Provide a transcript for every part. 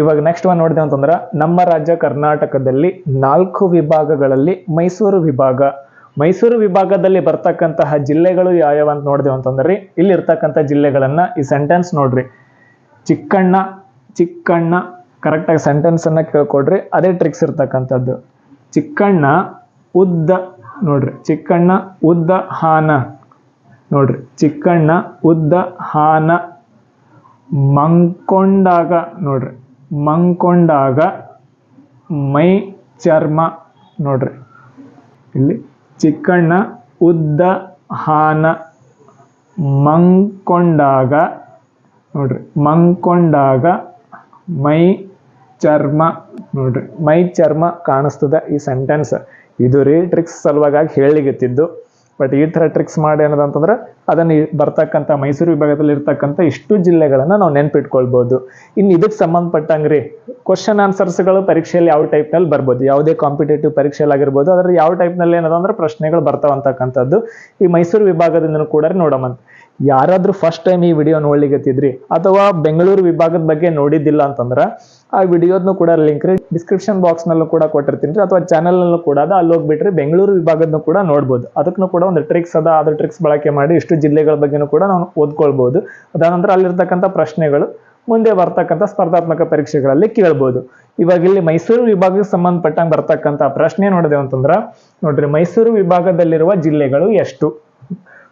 ಇವಾಗ next one ನೋಡಿದೆ ಅಂತಂದ್ರೆ, ನಮ್ಮ ರಾಜ್ಯ ಕರ್ನಾಟಕದಲ್ಲಿ ನಾಲ್ಕು ವಿಭಾಗಗಳಲ್ಲಿ ಮೈಸೂರು ವಿಭಾಗ. ಮೈಸೂರು ವಿಭಾಗದಲ್ಲಿ ಬರ್ತಕ್ಕಂತಹ ಜಿಲ್ಲೆಗಳು ಯಾವ್ಯಾವ ಅಂತ ನೋಡಿದೆವು ಅಂತಂದ್ರೆ ಇಲ್ಲಿ ಇರ್ತಕ್ಕಂಥ ಜಿಲ್ಲೆಗಳನ್ನ ಈ ಸೆಂಟೆನ್ಸ್ ನೋಡ್ರಿ. ಚಿಕ್ಕಣ್ಣ ಚಿಕ್ಕಣ್ಣ ಕರೆಕ್ಟಾಗಿ ಸೆಂಟೆನ್ಸ್ ಅನ್ನ ಕೇಳ್ಕೊಡ್ರಿ, ಅದೇ ಟ್ರಿಕ್ಸ್ ಇರ್ತಕ್ಕಂಥದ್ದು. ಚಿಕ್ಕಣ್ಣ, ಉದ್ದ, ನೋಡ್ರಿ, ಚಿಕ್ಕಣ್ಣ, ಉದ್ದ, ಹಾನ. ನೋಡ್ರಿ, ಚಿಕ್ಕಣ್ಣ, ಉದ್ದ, ಹಾನ. ಮಂಕೊಂಡಾಗ, ನೋಡ್ರಿ. ಮಂಕೊಂಡಾಗ ಮೈ ಚರ್ಮ ನೋಡ್ರಿ. ಇಲ್ಲಿ ಚಿಕ್ಕಣ್ಣ ಉದ್ದ ಹಾನ ಮಂಕೊಂಡಾಗ ನೋಡ್ರಿ. ಮಂಕೊಂಡಾಗ ಮೈ ಚರ್ಮ ನೋಡ್ರಿ. ಮೈ ಚರ್ಮ ಕಾಣಿಸ್ತದ ಈ ಸೆಂಟೆನ್ಸ್ ಇದು ರೀ ಟ್ರಿಕ್ಸ್ ಸಲುವಾಗಿ ಹೇಳಿಗತ್ತಿದ್ದು. ಬಟ್ ಈ ಥರ ಟ್ರಿಕ್ಸ್ ಮಾಡಿ ಅನ್ನೋದಂತಂದ್ರೆ ಅದನ್ನು ಬರ್ತಕ್ಕಂಥ ಮೈಸೂರು ವಿಭಾಗದಲ್ಲಿ ಇರ್ತಕ್ಕಂಥ ಇಷ್ಟು ಜಿಲ್ಲೆಗಳನ್ನು ನಾವು ನೆನ್ಪಿಟ್ಕೊಳ್ಬೋದು. ಇನ್ನು ಇದಕ್ಕೆ ಸಂಬಂಧಪಟ್ಟಂಗೆ ರೀ ಕ್ವಶನ್ ಆನ್ಸರ್ಸ್ಗಳು ಪರೀಕ್ಷೆಯಲ್ಲಿ ಯಾವ ಟೈಪ್ನಲ್ಲಿ ಬರ್ಬೋದು. ಯಾವುದೇ ಕಾಂಪಿಟೇಟಿವ್ ಪರೀಕ್ಷೆಯಲ್ಲಿ ಆಗಿರ್ಬೋದು ಅದರ ಯಾವ ಟೈಪ್ನಲ್ಲಿ ಏನದಂದ್ರೆ ಪ್ರಶ್ನೆಗಳು ಬರ್ತಾವಂತಕ್ಕಂಥದ್ದು ಈ ಮೈಸೂರು ವಿಭಾಗದಿಂದ ಕೂಡ ನೋಡಮಂತ. ಯಾರಾದ್ರೂ ಫಸ್ಟ್ ಟೈಮ್ ಈ ವಿಡಿಯೋ ನೋಡ್ಲಿಕ್ಕೆತ್ತಿದ್ರಿ ಅಥವಾ ಬೆಂಗಳೂರು ವಿಭಾಗದ ಬಗ್ಗೆ ನೋಡಿದ್ದಿಲ್ಲ ಅಂತಂದ್ರೆ ಆ ವಿಡಿಯೋದ್ನು ಕೂಡ ಲಿಂಕ್ ರೀ ಡಿಸ್ಕ್ರಿಪ್ಷನ್ ಬಾಕ್ಸ್ ನಲ್ಲೂ ಕೂಡ ಕೊಟ್ಟಿರ್ತೀನಿ ರೀ, ಅಥವಾ ಚಾನಲ್ ನಲ್ಲೂ ಕೂಡ ಅದ. ಅಲ್ಲಿ ಹೋಗ್ಬಿಟ್ರಿ ಬೆಂಗಳೂರು ವಿಭಾಗದನ್ನು ಕೂಡ ನೋಡ್ಬೋದು. ಅದಕ್ಕೂ ಕೂಡ ಒಂದು ಟ್ರಿಕ್ಸ್ ಅದ. ಅದ್ರ ಟ್ರಿಕ್ಸ್ ಬಳಕೆ ಮಾಡಿ ಇಷ್ಟು ಜಿಲ್ಲೆಗಳ ಬಗ್ಗೆನೂ ಕೂಡ ನಾವು ಓದ್ಕೊಳ್ಬಹುದು ಅದಾನಂತರ ಅಲ್ಲಿರ್ತಕ್ಕಂಥ ಪ್ರಶ್ನೆಗಳು, ಮುಂದೆ ಬರ್ತಕ್ಕಂಥ ಸ್ಪರ್ಧಾತ್ಮಕ ಪರೀಕ್ಷೆಗಳಲ್ಲಿ ಕೇಳ್ಬೋದು. ಇವಾಗ ಇಲ್ಲಿ ಮೈಸೂರು ವಿಭಾಗಕ್ಕೆ ಸಂಬಂಧಪಟ್ಟಂಗೆ ಬರ್ತಕ್ಕಂಥ ಪ್ರಶ್ನೆ ನೋಡಿದೆವು ಅಂತಂದ್ರ ನೋಡ್ರಿ ಮೈಸೂರು ವಿಭಾಗದಲ್ಲಿರುವ ಜಿಲ್ಲೆಗಳು ಎಷ್ಟು?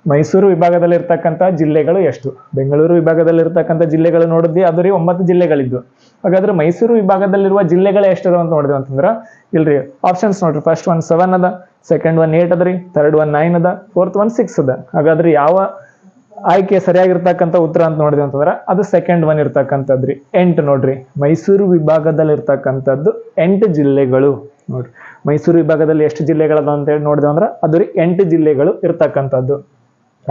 ಮೈಸೂರು ವಿಭಾಗದಲ್ಲಿ ಇರ್ತಕ್ಕಂಥ ಜಿಲ್ಲೆಗಳು ಎಷ್ಟು? ಬೆಂಗಳೂರು ವಿಭಾಗದಲ್ಲಿ ಇರ್ತಕ್ಕಂಥ ಜಿಲ್ಲೆಗಳು ನೋಡಿದ್ವಿ, ಅದು ರೀ ಒಂಬತ್ತು ಜಿಲ್ಲೆಗಳಿದ್ವು ಹಾಗಾದ್ರೆ ಮೈಸೂರು ವಿಭಾಗದಲ್ಲಿರುವ ಜಿಲ್ಲೆಗಳು ಎಷ್ಟು ಅಂತ ನೋಡಿದ್ವಿ ಅಂತಂದ್ರೆ, ಇಲ್ರಿ ಆಪ್ಷನ್ಸ್ ನೋಡ್ರಿ. ಫಸ್ಟ್ ಒನ್ ಸೆವೆನ್ ಅದ ಸೆಕೆಂಡ್ ಒನ್ ಏಟ್ ಅದ ರೀ ಥರ್ಡ್ ಒನ್ ನೈನ್ ಅದ ಫೋರ್ತ್ ಒನ್ ಸಿಕ್ಸ್ ಅದ. ಹಾಗಾದ್ರೆ ಯಾವ ಆಯ್ಕೆ ಸರಿಯಾಗಿರ್ತಕ್ಕಂಥ ಉತ್ತರ ಅಂತ ನೋಡಿದ್ವಿ ಅಂತಂದ್ರೆ, ಅದು ಸೆಕೆಂಡ್ ಒನ್ ಇರ್ತಕ್ಕಂಥದ್ರಿ ಎಂಟು ನೋಡ್ರಿ, ಮೈಸೂರು ವಿಭಾಗದಲ್ಲಿ ಇರ್ತಕ್ಕಂಥದ್ದು ಎಂಟು ಜಿಲ್ಲೆಗಳು ನೋಡ್ರಿ. ಮೈಸೂರು ವಿಭಾಗದಲ್ಲಿ ಎಷ್ಟು ಜಿಲ್ಲೆಗಳದ ಅಂತ ಹೇಳಿ ನೋಡಿದ್ವಿ ಅಂದ್ರೆ, ಅದು ರೀ ಎಂಟು ಜಿಲ್ಲೆಗಳು ಇರ್ತಕ್ಕಂಥದ್ದು.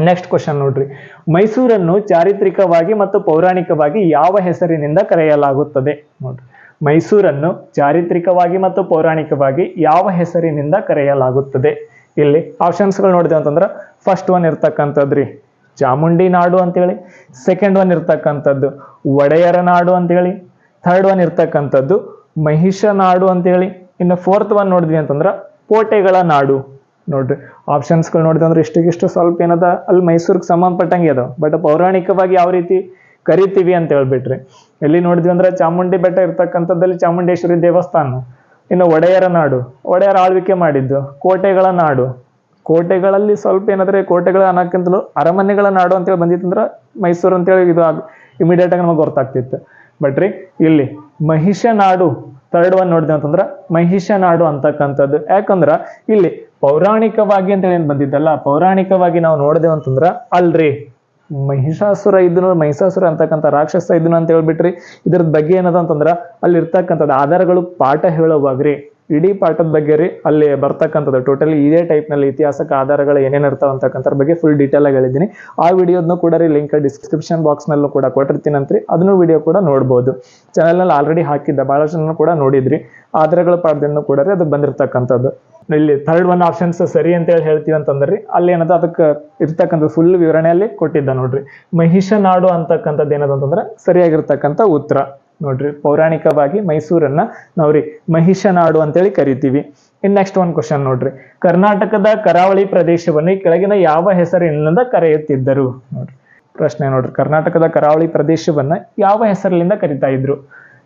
ನೆಕ್ಸ್ಟ್ ಕ್ವಶನ್ ನೋಡ್ರಿ. ಮೈಸೂರನ್ನು ಚಾರಿತ್ರಿಕವಾಗಿ ಮತ್ತು ಪೌರಾಣಿಕವಾಗಿ ಯಾವ ಹೆಸರಿನಿಂದ ಕರೆಯಲಾಗುತ್ತದೆ? ನೋಡ್ರಿ. ಮೈಸೂರನ್ನು ಚಾರಿತ್ರಿಕವಾಗಿ ಮತ್ತು ಪೌರಾಣಿಕವಾಗಿ ಯಾವ ಹೆಸರಿನಿಂದ ಕರೆಯಲಾಗುತ್ತದೆ? ಇಲ್ಲಿ ಆಪ್ಷನ್ಸ್ಗಳು ನೋಡಿದೆ ಅಂತಂದ್ರೆ ಫಸ್ಟ್ ಒನ್ ಇರ್ತಕ್ಕಂಥದ್ರಿ. ಚಾಮುಂಡಿ ನಾಡು ಅಂತೇಳಿ. ಸೆಕೆಂಡ್ ಒನ್ ಇರ್ತಕ್ಕಂಥದ್ದು ಒಡೆಯರ ನಾಡು ಅಂತೇಳಿ. ಥರ್ಡ್ ಒನ್ ಇರ್ತಕ್ಕಂಥದ್ದು ಮಹಿಷ ನಾಡು ಅಂತೇಳಿ. ಇನ್ನು ಫೋರ್ತ್ ಒನ್ ನೋಡಿದ್ವಿ ಅಂತಂದ್ರೆ, ಕೋಟೆಗಳ ನಾಡು. ನೋಡ್ರಿ. ಆಪ್ಷನ್ಸ್ಗಳು ನೋಡಿದ್ರೆ ಅಂದ್ರೆ ಇಷ್ಟಿಗಿಷ್ಟು ಸ್ವಲ್ಪ ಏನದ, ಅಲ್ಲಿ ಮೈಸೂರಿಗೆ ಸಂಬಂಧಪಟ್ಟಂಗೆ ಅದಾವ. ಬಟ್ ಪೌರಾಣಿಕವಾಗಿ ಯಾವ ರೀತಿ ಕರಿತೀವಿ ಅಂತ ಹೇಳ್ಬಿಟ್ರಿ. ಎಲ್ಲಿ ನೋಡಿದ್ವಿ ಅಂದ್ರೆ ಚಾಮುಂಡಿ ಬೆಟ್ಟ ಇರ್ತಕ್ಕಂಥದ್ದಲ್ಲಿ ಚಾಮುಂಡೇಶ್ವರಿ ದೇವಸ್ಥಾನ. ಇನ್ನು ಒಡೆಯರ ನಾಡು. ಒಡೆಯರ ಆಳ್ವಿಕೆ ಮಾಡಿದ್ದು, ಕೋಟೆಗಳ ನಾಡು. ಕೋಟೆಗಳಲ್ಲಿ ಸ್ವಲ್ಪ ಏನಾದ್ರೆ ಕೋಟೆಗಳ ಅನ್ನೋಕ್ಕಿಂತಲೂ ಅರಮನೆಗಳ ನಾಡು ಅಂತೇಳಿ ಬಂದಿತ್ತಂದ್ರೆ ಮೈಸೂರು ಅಂತೇಳಿ ಇದು ಇಮಿಡಿಯೇಟ್ ಆಗಿ ನಮಗೆ ಗೊತ್ತಾಗ್ತಿತ್ತು. ಬಟ್ ರೀ, ಇಲ್ಲಿ ಮಹಿಷ ನಾಡು ಥರ್ಡ್ ಒನ್ ನೋಡಿದೆ ಅಂತಂದ್ರೆ ಮಹಿಷ ನಾಡು ಅಂತಕ್ಕಂಥದ್ದು. ಯಾಕಂದ್ರೆ ಇಲ್ಲಿ ಪೌರಾಣಿಕವಾಗಿ ಅಂತೇಳಿ ಏನು ಬಂದಿದ್ದಲ್ಲ, ಪೌರಾಣಿಕವಾಗಿ ನಾವು ನೋಡಿದೆವು ಅಂತಂದ್ರೆ, ಅಲ್ರಿ, ಮಹಿಷಾಸುರ ಇದನ್ನು ಮಹಿಷಾಸುರ ಅಂತಕ್ಕಂಥ ರಾಕ್ಷಸ ಇದನ್ನು ಅಂತ ಹೇಳ್ಬಿಟ್ರಿ. ಇದ್ರದ್ ಬಗ್ಗೆ ಏನದ ಅಂತಂದ್ರ ಅಲ್ಲಿ ಇರ್ತಕ್ಕಂಥದ್ದು ಆಧಾರಗಳು ಪಾಠ ಹೇಳುವಾಗ್ರಿ. ಇಡೀ ಪಾಠದ ಬಗ್ಗೆ ರೀ, ಅಲ್ಲಿ ಬರ್ತಕ್ಕಂಥದ್ದು. ಟೋಟಲಿ ಇದೇ ಟೈಪ್ನಲ್ಲಿ ಇತಿಹಾಸಕ್ಕೆ ಆಧಾರಗಳು ಏನೇನು ಇರ್ತಾವ ಅಂತಕ್ಕಂಥ ಬಗ್ಗೆ ಫುಲ್ ಡೀಟೇಲ್ ಆಗಿ ಹೇಳಿದ್ದೀನಿ. ಆ ವಿಡಿಯೋದ್ನು ಕೂಡ ರೀ ಲಿಂಕ್ ಡಿಸ್ಕ್ರಿಪ್ಷನ್ ಬಾಕ್ಸ್ನಲ್ಲೂ ಕೂಡ ಕೊಟ್ಟಿರ್ತೀನಿ ಅಂತ್ರಿ ಅದನ್ನು ವಿಡಿಯೋ ಕೂಡ ನೋಡ್ಬೋದು. ಚಾನಲ್ನಲ್ಲಿ ಆಲ್ರೆಡಿ ಹಾಕಿದ್ದೆ, ಭಾಳಷ್ಟು ಕೂಡ ನೋಡಿದ್ರಿ. ಆಧಾರಗಳ ಪಾಠದಿಂದ ಕೂಡ ರೀ ಅದು ಬಂದಿರತಕ್ಕಂಥದ್ದು. ಇಲ್ಲಿ ಥರ್ಡ್ ಒನ್ ಆಪ್ಷನ್ಸ್ ಸರಿ ಅಂತ ಹೇಳಿ ಹೇಳ್ತೀವಿ ಅಂತಂದ್ರಿ. ಅಲ್ಲಿ ಏನದ? ಅದಕ್ಕೆ ಇರ್ತಕ್ಕಂಥ ಫುಲ್ ವಿವರಣೆಯಲ್ಲಿ ಕೊಟ್ಟಿದ್ದ ನೋಡ್ರಿ. ಮಹಿಷ ನಾಡು ಅಂತಕ್ಕಂಥದ್ದು ಏನದ ಅಂತಂದ್ರೆ ಸರಿಯಾಗಿರ್ತಕ್ಕಂಥ ಉತ್ತರ ನೋಡ್ರಿ. ಪೌರಾಣಿಕವಾಗಿ ಮೈಸೂರನ್ನ ನಾವ್ರಿ ಮಹಿಷ ನಾಡು ಅಂತೇಳಿ ಕರಿತೀವಿ. ಇನ್ ನೆಕ್ಸ್ಟ್ ಒನ್ ಕ್ವಶನ್ ನೋಡ್ರಿ. ಕರ್ನಾಟಕದ ಕರಾವಳಿ ಪ್ರದೇಶವನ್ನು ಕೆಳಗಿನ ಯಾವ ಹೆಸರಿನಿಂದ ಕರೆಯುತ್ತಿದ್ದರು? ನೋಡ್ರಿ. ಪ್ರಶ್ನೆ ನೋಡ್ರಿ. ಕರ್ನಾಟಕದ ಕರಾವಳಿ ಪ್ರದೇಶವನ್ನ ಯಾವ ಹೆಸರಿನಿಂದ ಕರಿತಾ ಇದ್ರು?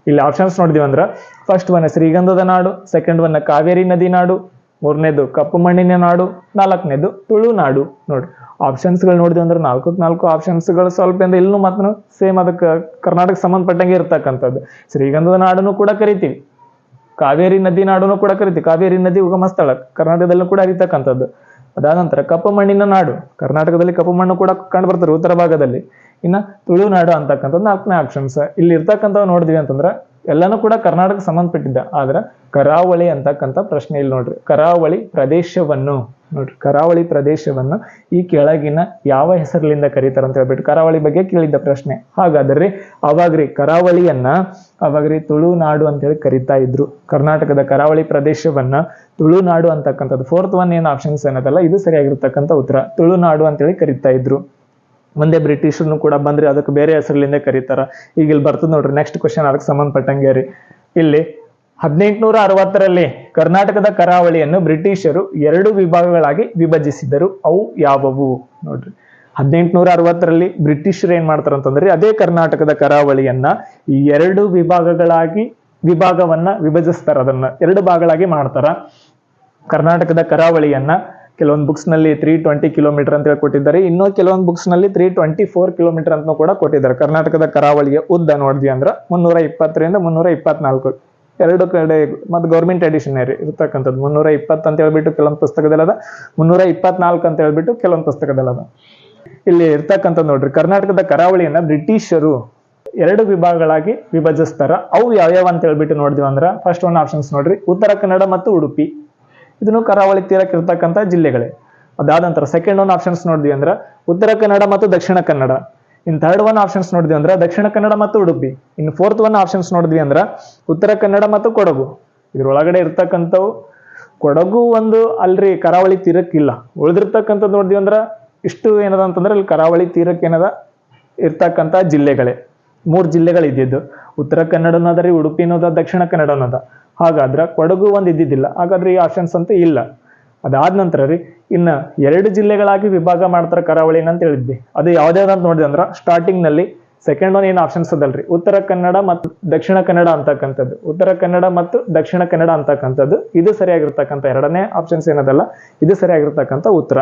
ಇಲ್ಲಿ ಆಪ್ಷನ್ಸ್ ನೋಡಿದೀವಿ ಅಂದ್ರ ಫಸ್ಟ್ ಒನ್ ಶ್ರೀಗಂಧದ ನಾಡು ಸೆಕೆಂಡ್ ಒನ್ ಕಾವೇರಿ ನದಿ ನಾಡು ಮೂರನೇದು, ಕಪ್ಪು ಮಣ್ಣಿನ ನಾಡು, ನಾಲ್ಕನೇದು ತುಳುನಾಡು ನೋಡ್ರಿ ಆಪ್ಷನ್ಸ್ಗಳು ನೋಡಿದ್ವಿ ಅಂದ್ರೆ ನಾಲ್ಕು ನಾಲ್ಕು ಆಪ್ಷನ್ಸ್ಗಳು ಸ್ವಲ್ಪ ಅಂದ್ರೆ ಇಲ್ಲೂ ಮಾತ್ರ ಸೇಮ್ ಅದಕ್ಕೆ ಕರ್ನಾಟಕ ಸಂಬಂಧಪಟ್ಟಂಗೆ ಇರ್ತಕ್ಕಂಥದ್ದು. ಶ್ರೀಗಂಧದ ನಾಡನ್ನು ಕೂಡ ಕರಿತೀವಿ. ಕಾವೇರಿ ನದಿ ನಾಡನ್ನು ಕೂಡ ಕರಿತೀವಿ. ಕಾವೇರಿ ನದಿ ಉಗಮ ಸ್ಥಳ ಕರ್ನಾಟಕದಲ್ಲೂ ಕೂಡ ಅರಿತಕ್ಕಂಥದ್ದು ಅದಾದ ನಂತರ ಕಪ್ಪು ಮಣ್ಣಿನ ನಾಡು, ಕರ್ನಾಟಕದಲ್ಲಿ ಕಪ್ಪು ಮಣ್ಣು ಕೂಡ ಕಂಡು ಬರ್ತಾರೆ ಉತ್ತರ ಭಾಗದಲ್ಲಿ. ಇನ್ನ ತುಳುನಾಡು ಅಂತಕ್ಕಂಥದ್ದು ನಾಲ್ಕನೇ ಆಪ್ಷನ್ಸ್ ಇಲ್ಲಿ ಇರ್ತಕ್ಕಂಥವು ನೋಡಿದ್ವಿ ಅಂತಂದ್ರೆ ಎಲ್ಲಾನು ಕೂಡ ಕರ್ನಾಟಕ ಸಂಬಂಧಪಟ್ಟಿದ್ದ. ಆದ್ರೆ ಕರಾವಳಿ ಅಂತಕ್ಕಂಥ ಪ್ರಶ್ನೆ ಇಲ್ಲಿ ನೋಡ್ರಿ. ಕರಾವಳಿ ಪ್ರದೇಶವನ್ನು ನೋಡ್ರಿ. ಕರಾವಳಿ ಪ್ರದೇಶವನ್ನು ಈ ಕೆಳಗಿನ ಯಾವ ಹೆಸರಿನಿಂದ ಕರೀತಾರ ಅಂತ ಹೇಳ್ಬಿಟ್ಟು ಕರಾವಳಿ ಬಗ್ಗೆ ಕೇಳಿದ್ದ ಪ್ರಶ್ನೆ. ಹಾಗಾದ್ರೆ ಅವಾಗ್ರಿ ಕರಾವಳಿಯನ್ನ ಅವಾಗ್ರಿ ತುಳುನಾಡು ಅಂತ ಹೇಳಿ ಕರಿತಾ ಇದ್ರು. ಕರ್ನಾಟಕದ ಕರಾವಳಿ ಪ್ರದೇಶವನ್ನ ತುಳುನಾಡು ಅಂತಕ್ಕಂಥದ್ದು. ಫೋರ್ತ್ ಒನ್ ಏನು ಆಪ್ಷನ್ಸ್ ಏನದಲ್ಲ ಇದು ಸರಿಯಾಗಿರ್ತಕ್ಕಂಥ ಉತ್ತರ. ತುಳುನಾಡು ಅಂತೇಳಿ ಕರಿತಾ ಇದ್ರು. ಮುಂದೆ ಬ್ರಿಟಿಷರ್ನು ಕೂಡ ಬಂದ್ರೆ ಅದಕ್ಕೆ ಬೇರೆ ಹೆಸರಲ್ಲಿಂದ ಕರೀತಾರ. ಈಗ ಇಲ್ಲಿ ಬರ್ತದೆ ನೋಡ್ರಿ ನೆಕ್ಸ್ಟ್ ಕ್ವಶನ್ ಅದಕ್ಕೆ ಸಂಬಂಧಪಟ್ಟಂಗೆ ರೀ. ಇಲ್ಲಿ ಹದಿನೆಂಟುನೂರ ಅರವತ್ತರಲ್ಲಿ ಕರ್ನಾಟಕದ ಕರಾವಳಿಯನ್ನು ಬ್ರಿಟಿಷರು ಎರಡು ವಿಭಾಗಗಳಾಗಿ ವಿಭಜಿಸಿದರು ಅವು ಯಾವವು? ನೋಡ್ರಿ ಹದಿನೆಂಟುನೂರ ಅರವತ್ತರಲ್ಲಿ ಬ್ರಿಟಿಷರು ಏನ್ ಮಾಡ್ತಾರ ಅಂತಂದ್ರೆ, ಅದೇ ಕರ್ನಾಟಕದ ಕರಾವಳಿಯನ್ನ ಎರಡು ವಿಭಾಗಗಳಾಗಿ, ವಿಭಾಗವನ್ನ ವಿಭಜಿಸ್ತಾರ. ಅದನ್ನ ಎರಡು ಭಾಗಗಳಾಗಿ ಮಾಡ್ತಾರ. ಕರ್ನಾಟಕದ ಕರಾವಳಿಯನ್ನ ಕೆಲವೊಂದು ಬುಕ್ಸ್ನಲ್ಲಿ ತ್ರೀ ಟ್ವೆಂಟಿ ಕಿಲೋಮೀಟರ್ ಅಂತ ಹೇಳಿ ಕೊಟ್ಟಿದ್ದಾರೆ ಇನ್ನೂ ಕೆಲವೊಂದು ಬುಕ್ಸ್ನಲ್ಲಿ ತ್ರೀ ಟ್ವೆಂಟಿ ಫೋರ್ ಕಿಲೋಮೀಟರ್ ಅಂತ ಕೂಡ ಕೊಟ್ಟಿದ್ದಾರೆ. ಕರ್ನಾಟಕದ ಕರಾವಳಿಯ ಉದ್ದ ನೋಡಿದ್ವಿ ಅಂದ್ರೆ ಮುನ್ನೂರ ಇಪ್ಪತ್ತರಿಂದ ಮುನ್ನೂರ ಇಪ್ಪತ್ನಾಲ್ಕು. ಎರಡು ಕಡೆ ಮತ್ತು ಗೌರ್ಮೆಂಟ್ ಎಡಿಷನರಿ ಇರ್ತಕ್ಕಂಥದ್ದು. ಮುನ್ನೂರ ಇಪ್ಪತ್ತು ಅಂತ ಹೇಳ್ಬಿಟ್ಟು ಕೆಲವೊಂದು ಪುಸ್ತಕದಲ್ಲಿ ಅದ. ಮುನ್ನೂರ ಇಪ್ಪತ್ನಾಲ್ಕು ಅಂತ ಹೇಳ್ಬಿಟ್ಟು ಕೆಲವೊಂದು ಪುಸ್ತಕದಲ್ಲಿ ಅದ. ಇಲ್ಲಿ ಇರ್ತಕ್ಕಂಥದ್ದು ನೋಡ್ರಿ, ಕರ್ನಾಟಕದ ಕರಾವಳಿಯನ್ನ ಬ್ರಿಟಿಷರು ಎರಡು ವಿಭಾಗಗಳಾಗಿ ವಿಭಜಿಸ್ತಾರ. ಅವು ಯಾವ್ಯಾವ ಅಂತ ಹೇಳ್ಬಿಟ್ಟು ನೋಡಿದ್ವಿ ಅಂದ್ರ ಫಸ್ಟ್ ಒನ್ ಆಪ್ಷನ್ಸ್ ನೋಡ್ರಿ. ಉತ್ತರ ಕನ್ನಡ ಮತ್ತು ಉಡುಪಿ. ಇದನ್ನು ಕರಾವಳಿ ತೀರಕ್ಕೆ ಇರ್ತಕ್ಕಂಥ ಜಿಲ್ಲೆಗಳೇ. ಅದಾದ ನಂತರ ಸೆಕೆಂಡ್ ಒನ್ ಆಪ್ಷನ್ಸ್ ನೋಡಿದ್ವಿ ಅಂದ್ರೆ ಉತ್ತರ ಕನ್ನಡ ಮತ್ತು Dakshina Kannada. In third one options ನೋಡಿದ್ವಿ ಅಂದ್ರೆ ದಕ್ಷಿಣ ಕನ್ನಡ ಮತ್ತು Udupi. In fourth one options ನೋಡಿದ್ವಿ ಅಂದ್ರೆ ಉತ್ತರ ಕನ್ನಡ ಮತ್ತು ಕೊಡಗು. ಇದ್ರೊಳಗಡೆ ಇರ್ತಕ್ಕಂಥವು ಕೊಡಗು ಒಂದು ಅಲ್ರಿ ಕರಾವಳಿ ತೀರಕ್ಕಿಲ್ಲ ಉಳಿದಿರ್ತಕ್ಕಂಥದ್ದು ನೋಡಿದ್ವಿ ಅಂದ್ರೆ ಇಷ್ಟು ಏನದ ಅಂತಂದ್ರೆ ಅಲ್ಲಿ ಕರಾವಳಿ ತೀರಕ್ಕೆ ಏನದ ಇರ್ತಕ್ಕಂಥ ಜಿಲ್ಲೆಗಳೇ. ಮೂರು ಜಿಲ್ಲೆಗಳಿದ್ದಿದ್ದು. ಉತ್ತರ ಕನ್ನಡನೂ ಅದ ರೀ ಉಡುಪಿನೂ ಅದ ದಕ್ಷಿಣ ಕನ್ನಡನೂ ಅದ ಹಾಗಾದ್ರೆ ಕೊಡಗು ಒಂದು ಇದ್ದಿದ್ದಿಲ್ಲ. ಹಾಗಾದ್ರೆ ಈ ಆಪ್ಷನ್ಸ್ ಅಂತ ಇಲ್ಲ. ಅದಾದ ನಂತರ ರೀ, ಇನ್ನ ಎರಡು ಜಿಲ್ಲೆಗಳಾಗಿ ವಿಭಾಗ ಮಾಡ್ತಾರೆ ಕರಾವಳಿನ ಅಂತ ಹೇಳಿದ್ವಿ. ಅದು ಯಾವ್ದ್ಯಾವ್ದು ಅಂತ ನೋಡಿದೆ ಅಂದ್ರೆ ಸ್ಟಾರ್ಟಿಂಗ್ನಲ್ಲಿ ಸೆಕೆಂಡ್ ಒನ್ ಏನು ಆಪ್ಷನ್ಸ್ ಅದಲ್ರಿ? ಉತ್ತರ ಕನ್ನಡ ಮತ್ತು ದಕ್ಷಿಣ ಕನ್ನಡ ಅಂತಕ್ಕಂಥದ್ದು. ಉತ್ತರ ಕನ್ನಡ ಮತ್ತು ದಕ್ಷಿಣ ಕನ್ನಡ ಅಂತಕ್ಕಂಥದ್ದು. ಇದು ಸರಿಯಾಗಿರ್ತಕ್ಕಂಥ ಎರಡನೇ ಆಪ್ಷನ್ಸ್ ಏನದಲ್ಲ, ಇದು ಸರಿಯಾಗಿರ್ತಕ್ಕಂಥ ಉತ್ತರ.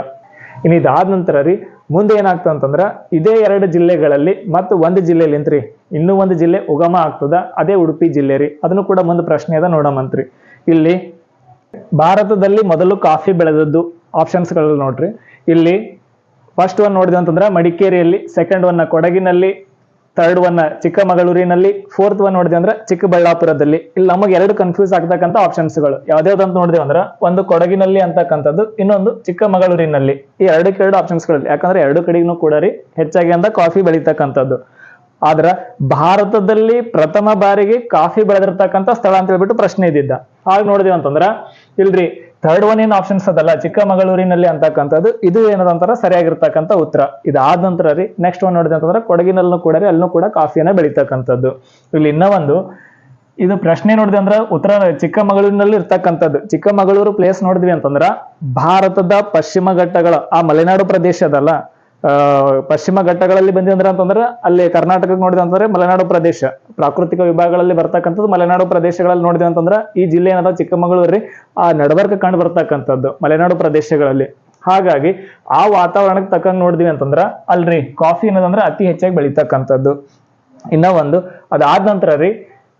ಇನ್ನು ಇದಾದ ನಂತರ ರೀ, ಮುಂದೆ ಏನಾಗ್ತದೆ ಅಂತಂದ್ರೆ, ಇದೇ ಎರಡು ಜಿಲ್ಲೆಗಳಲ್ಲಿ ಮತ್ತು ಒಂದು ಜಿಲ್ಲೆಲಿಂತ್ರಿ ಇನ್ನೂ ಒಂದು ಜಿಲ್ಲೆ ಉಗಮ ಆಗ್ತದ, ಅದೇ ಉಡುಪಿ ಜಿಲ್ಲೆ ರೀ. ಅದನ್ನು ಕೂಡ ಮುಂದೆ ಪ್ರಶ್ನೆ ಅದ ನೋಡಮಂತ್ರಿ ಇಲ್ಲಿ ಭಾರತದಲ್ಲಿ ಮೊದಲು ಕಾಫಿ ಬೆಳೆದದ್ದು ಆಪ್ಷನ್ಸ್ಗಳಲ್ಲಿ ನೋಡ್ರಿ. ಇಲ್ಲಿ ಫಸ್ಟ್ ಒನ್ ನೋಡಿದೆ ಅಂತಂದ್ರೆ, ಮಡಿಕೇರಿಯಲ್ಲಿ ಸೆಕೆಂಡ್ ಒನ್ ಕೊಡಗಿನಲ್ಲಿ ಥರ್ಡ್ ಒನ್ ಚಿಕ್ಕಮಗಳೂರಿನಲ್ಲಿ ಫೋರ್ತ್ ಒನ್ ನೋಡಿದೆ ಅಂದ್ರೆ ಚಿಕ್ಕಬಳ್ಳಾಪುರದಲ್ಲಿ. ಇಲ್ಲಿ ನಮಗೆ ಎರಡು ಕನ್ಫ್ಯೂಸ್ ಆಗ್ತಕ್ಕಂಥ ಆಪ್ಷನ್ಸ್ಗಳು ಯಾವ್ದಾವ್ದು ಅಂತ ನೋಡಿದೆ ಅಂದ್ರೆ ಒಂದು ಕೊಡಗಿನಲ್ಲಿ ಅಂತಕ್ಕಂಥದ್ದು, ಇನ್ನೊಂದು ಚಿಕ್ಕಮಗಳೂರಿನಲ್ಲಿ. ಈ ಎರಡಕ್ಕೆ ಎರಡು ಆಪ್ಷನ್ಸ್ಗಳಲ್ಲಿ ಯಾಕಂದ್ರೆ ಎರಡು ಕಡೆಗೂ ಕೂಡ ರೀ ಹೆಚ್ಚಾಗಿ ಅಂತ ಕಾಫಿ ಬೆಳೀತಕ್ಕಂಥದ್ದು. ಆದ್ರ ಭಾರತದಲ್ಲಿ ಪ್ರಥಮ ಬಾರಿಗೆ ಕಾಫಿ ಬೆಳೆದಿರ್ತಕ್ಕಂಥ ಸ್ಥಳ ಅಂತ ಹೇಳ್ಬಿಟ್ಟು ಪ್ರಶ್ನೆ ಇದ್ದಿದ್ದ. ಹಾಗೆ ನೋಡಿದ್ವಿ ಅಂತಂದ್ರ, ಇಲ್ರಿ ಥರ್ಡ್ ಒನ್ ಏನ್ ಆಪ್ಷನ್ಸ್ ಅದಲ್ಲ? ಚಿಕ್ಕಮಗಳೂರಿನಲ್ಲಿ ಅಂತಕ್ಕಂಥದ್ದು. ಇದು ಏನದ ಅಂತಾರ ಸರಿಯಾಗಿರ್ತಕ್ಕಂಥ ಉತ್ತರ. ಇದಾದ ನಂತರ ರೀ ನೆಕ್ಸ್ಟ್ ಒನ್ ನೋಡಿದೆ ಅಂತಂದ್ರೆ ಕೊಡಗಿನಲ್ಲೂ ಕೂಡ ರೀ, ಅಲ್ಲೂ ಕೂಡ ಕಾಫಿಯನ್ನ ಬೆಳೀತಕ್ಕಂಥದ್ದು. ಇಲ್ಲಿ ಇನ್ನೂ ಒಂದು, ಇದು ಪ್ರಶ್ನೆ ನೋಡಿದೆ ಅಂದ್ರೆ ಉತ್ತರ ಚಿಕ್ಕಮಗಳೂರಿನಲ್ಲಿ ಇರ್ತಕ್ಕಂಥದ್ದು. ಚಿಕ್ಕಮಗಳೂರು ಪ್ಲೇಸ್ ನೋಡಿದ್ವಿ ಅಂತಂದ್ರ ಭಾರತದ ಪಶ್ಚಿಮ ಘಟ್ಟಗಳ, ಆ ಮಲೆನಾಡು ಪ್ರದೇಶ ಅದಲ್ಲ ಪಶ್ಚಿಮ ಘಟ್ಟಗಳಲ್ಲಿ ಬಂದಿ ಅಂದ್ರೆ ಅಂತಂದ್ರೆ ಅಲ್ಲಿ ಕರ್ನಾಟಕಕ್ಕೆ ನೋಡಿದೆ ಅಂತಂದ್ರೆ ಮಲೆನಾಡು ಪ್ರದೇಶ. ಪ್ರಾಕೃತಿಕ ವಿಭಾಗಗಳಲ್ಲಿ ಬರ್ತಕ್ಕಂಥದ್ದು ಮಲೆನಾಡು ಪ್ರದೇಶಗಳಲ್ಲಿ ನೋಡಿದೆ ಅಂತಂದ್ರೆ ಈ ಜಿಲ್ಲೆ ಏನದ? ಚಿಕ್ಕಮಗಳೂರು ಆ ನಡಬರ್ಕ ಕಂಡು ಬರ್ತಕ್ಕಂಥದ್ದು ಮಲೆನಾಡು ಪ್ರದೇಶಗಳಲ್ಲಿ. ಹಾಗಾಗಿ ಆ ವಾತಾವರಣಕ್ಕೆ ತಕ್ಕಂಗೆ ನೋಡಿದ್ವಿ ಅಂತಂದ್ರೆ ಅಲ್ರಿ, ಕಾಫಿ ಅನ್ನೋದಂದ್ರೆ ಅತಿ ಹೆಚ್ಚಾಗಿ ಬೆಳೀತಕ್ಕಂಥದ್ದು. ಇನ್ನ ಒಂದು ಅದಾದ ನಂತರ ರೀ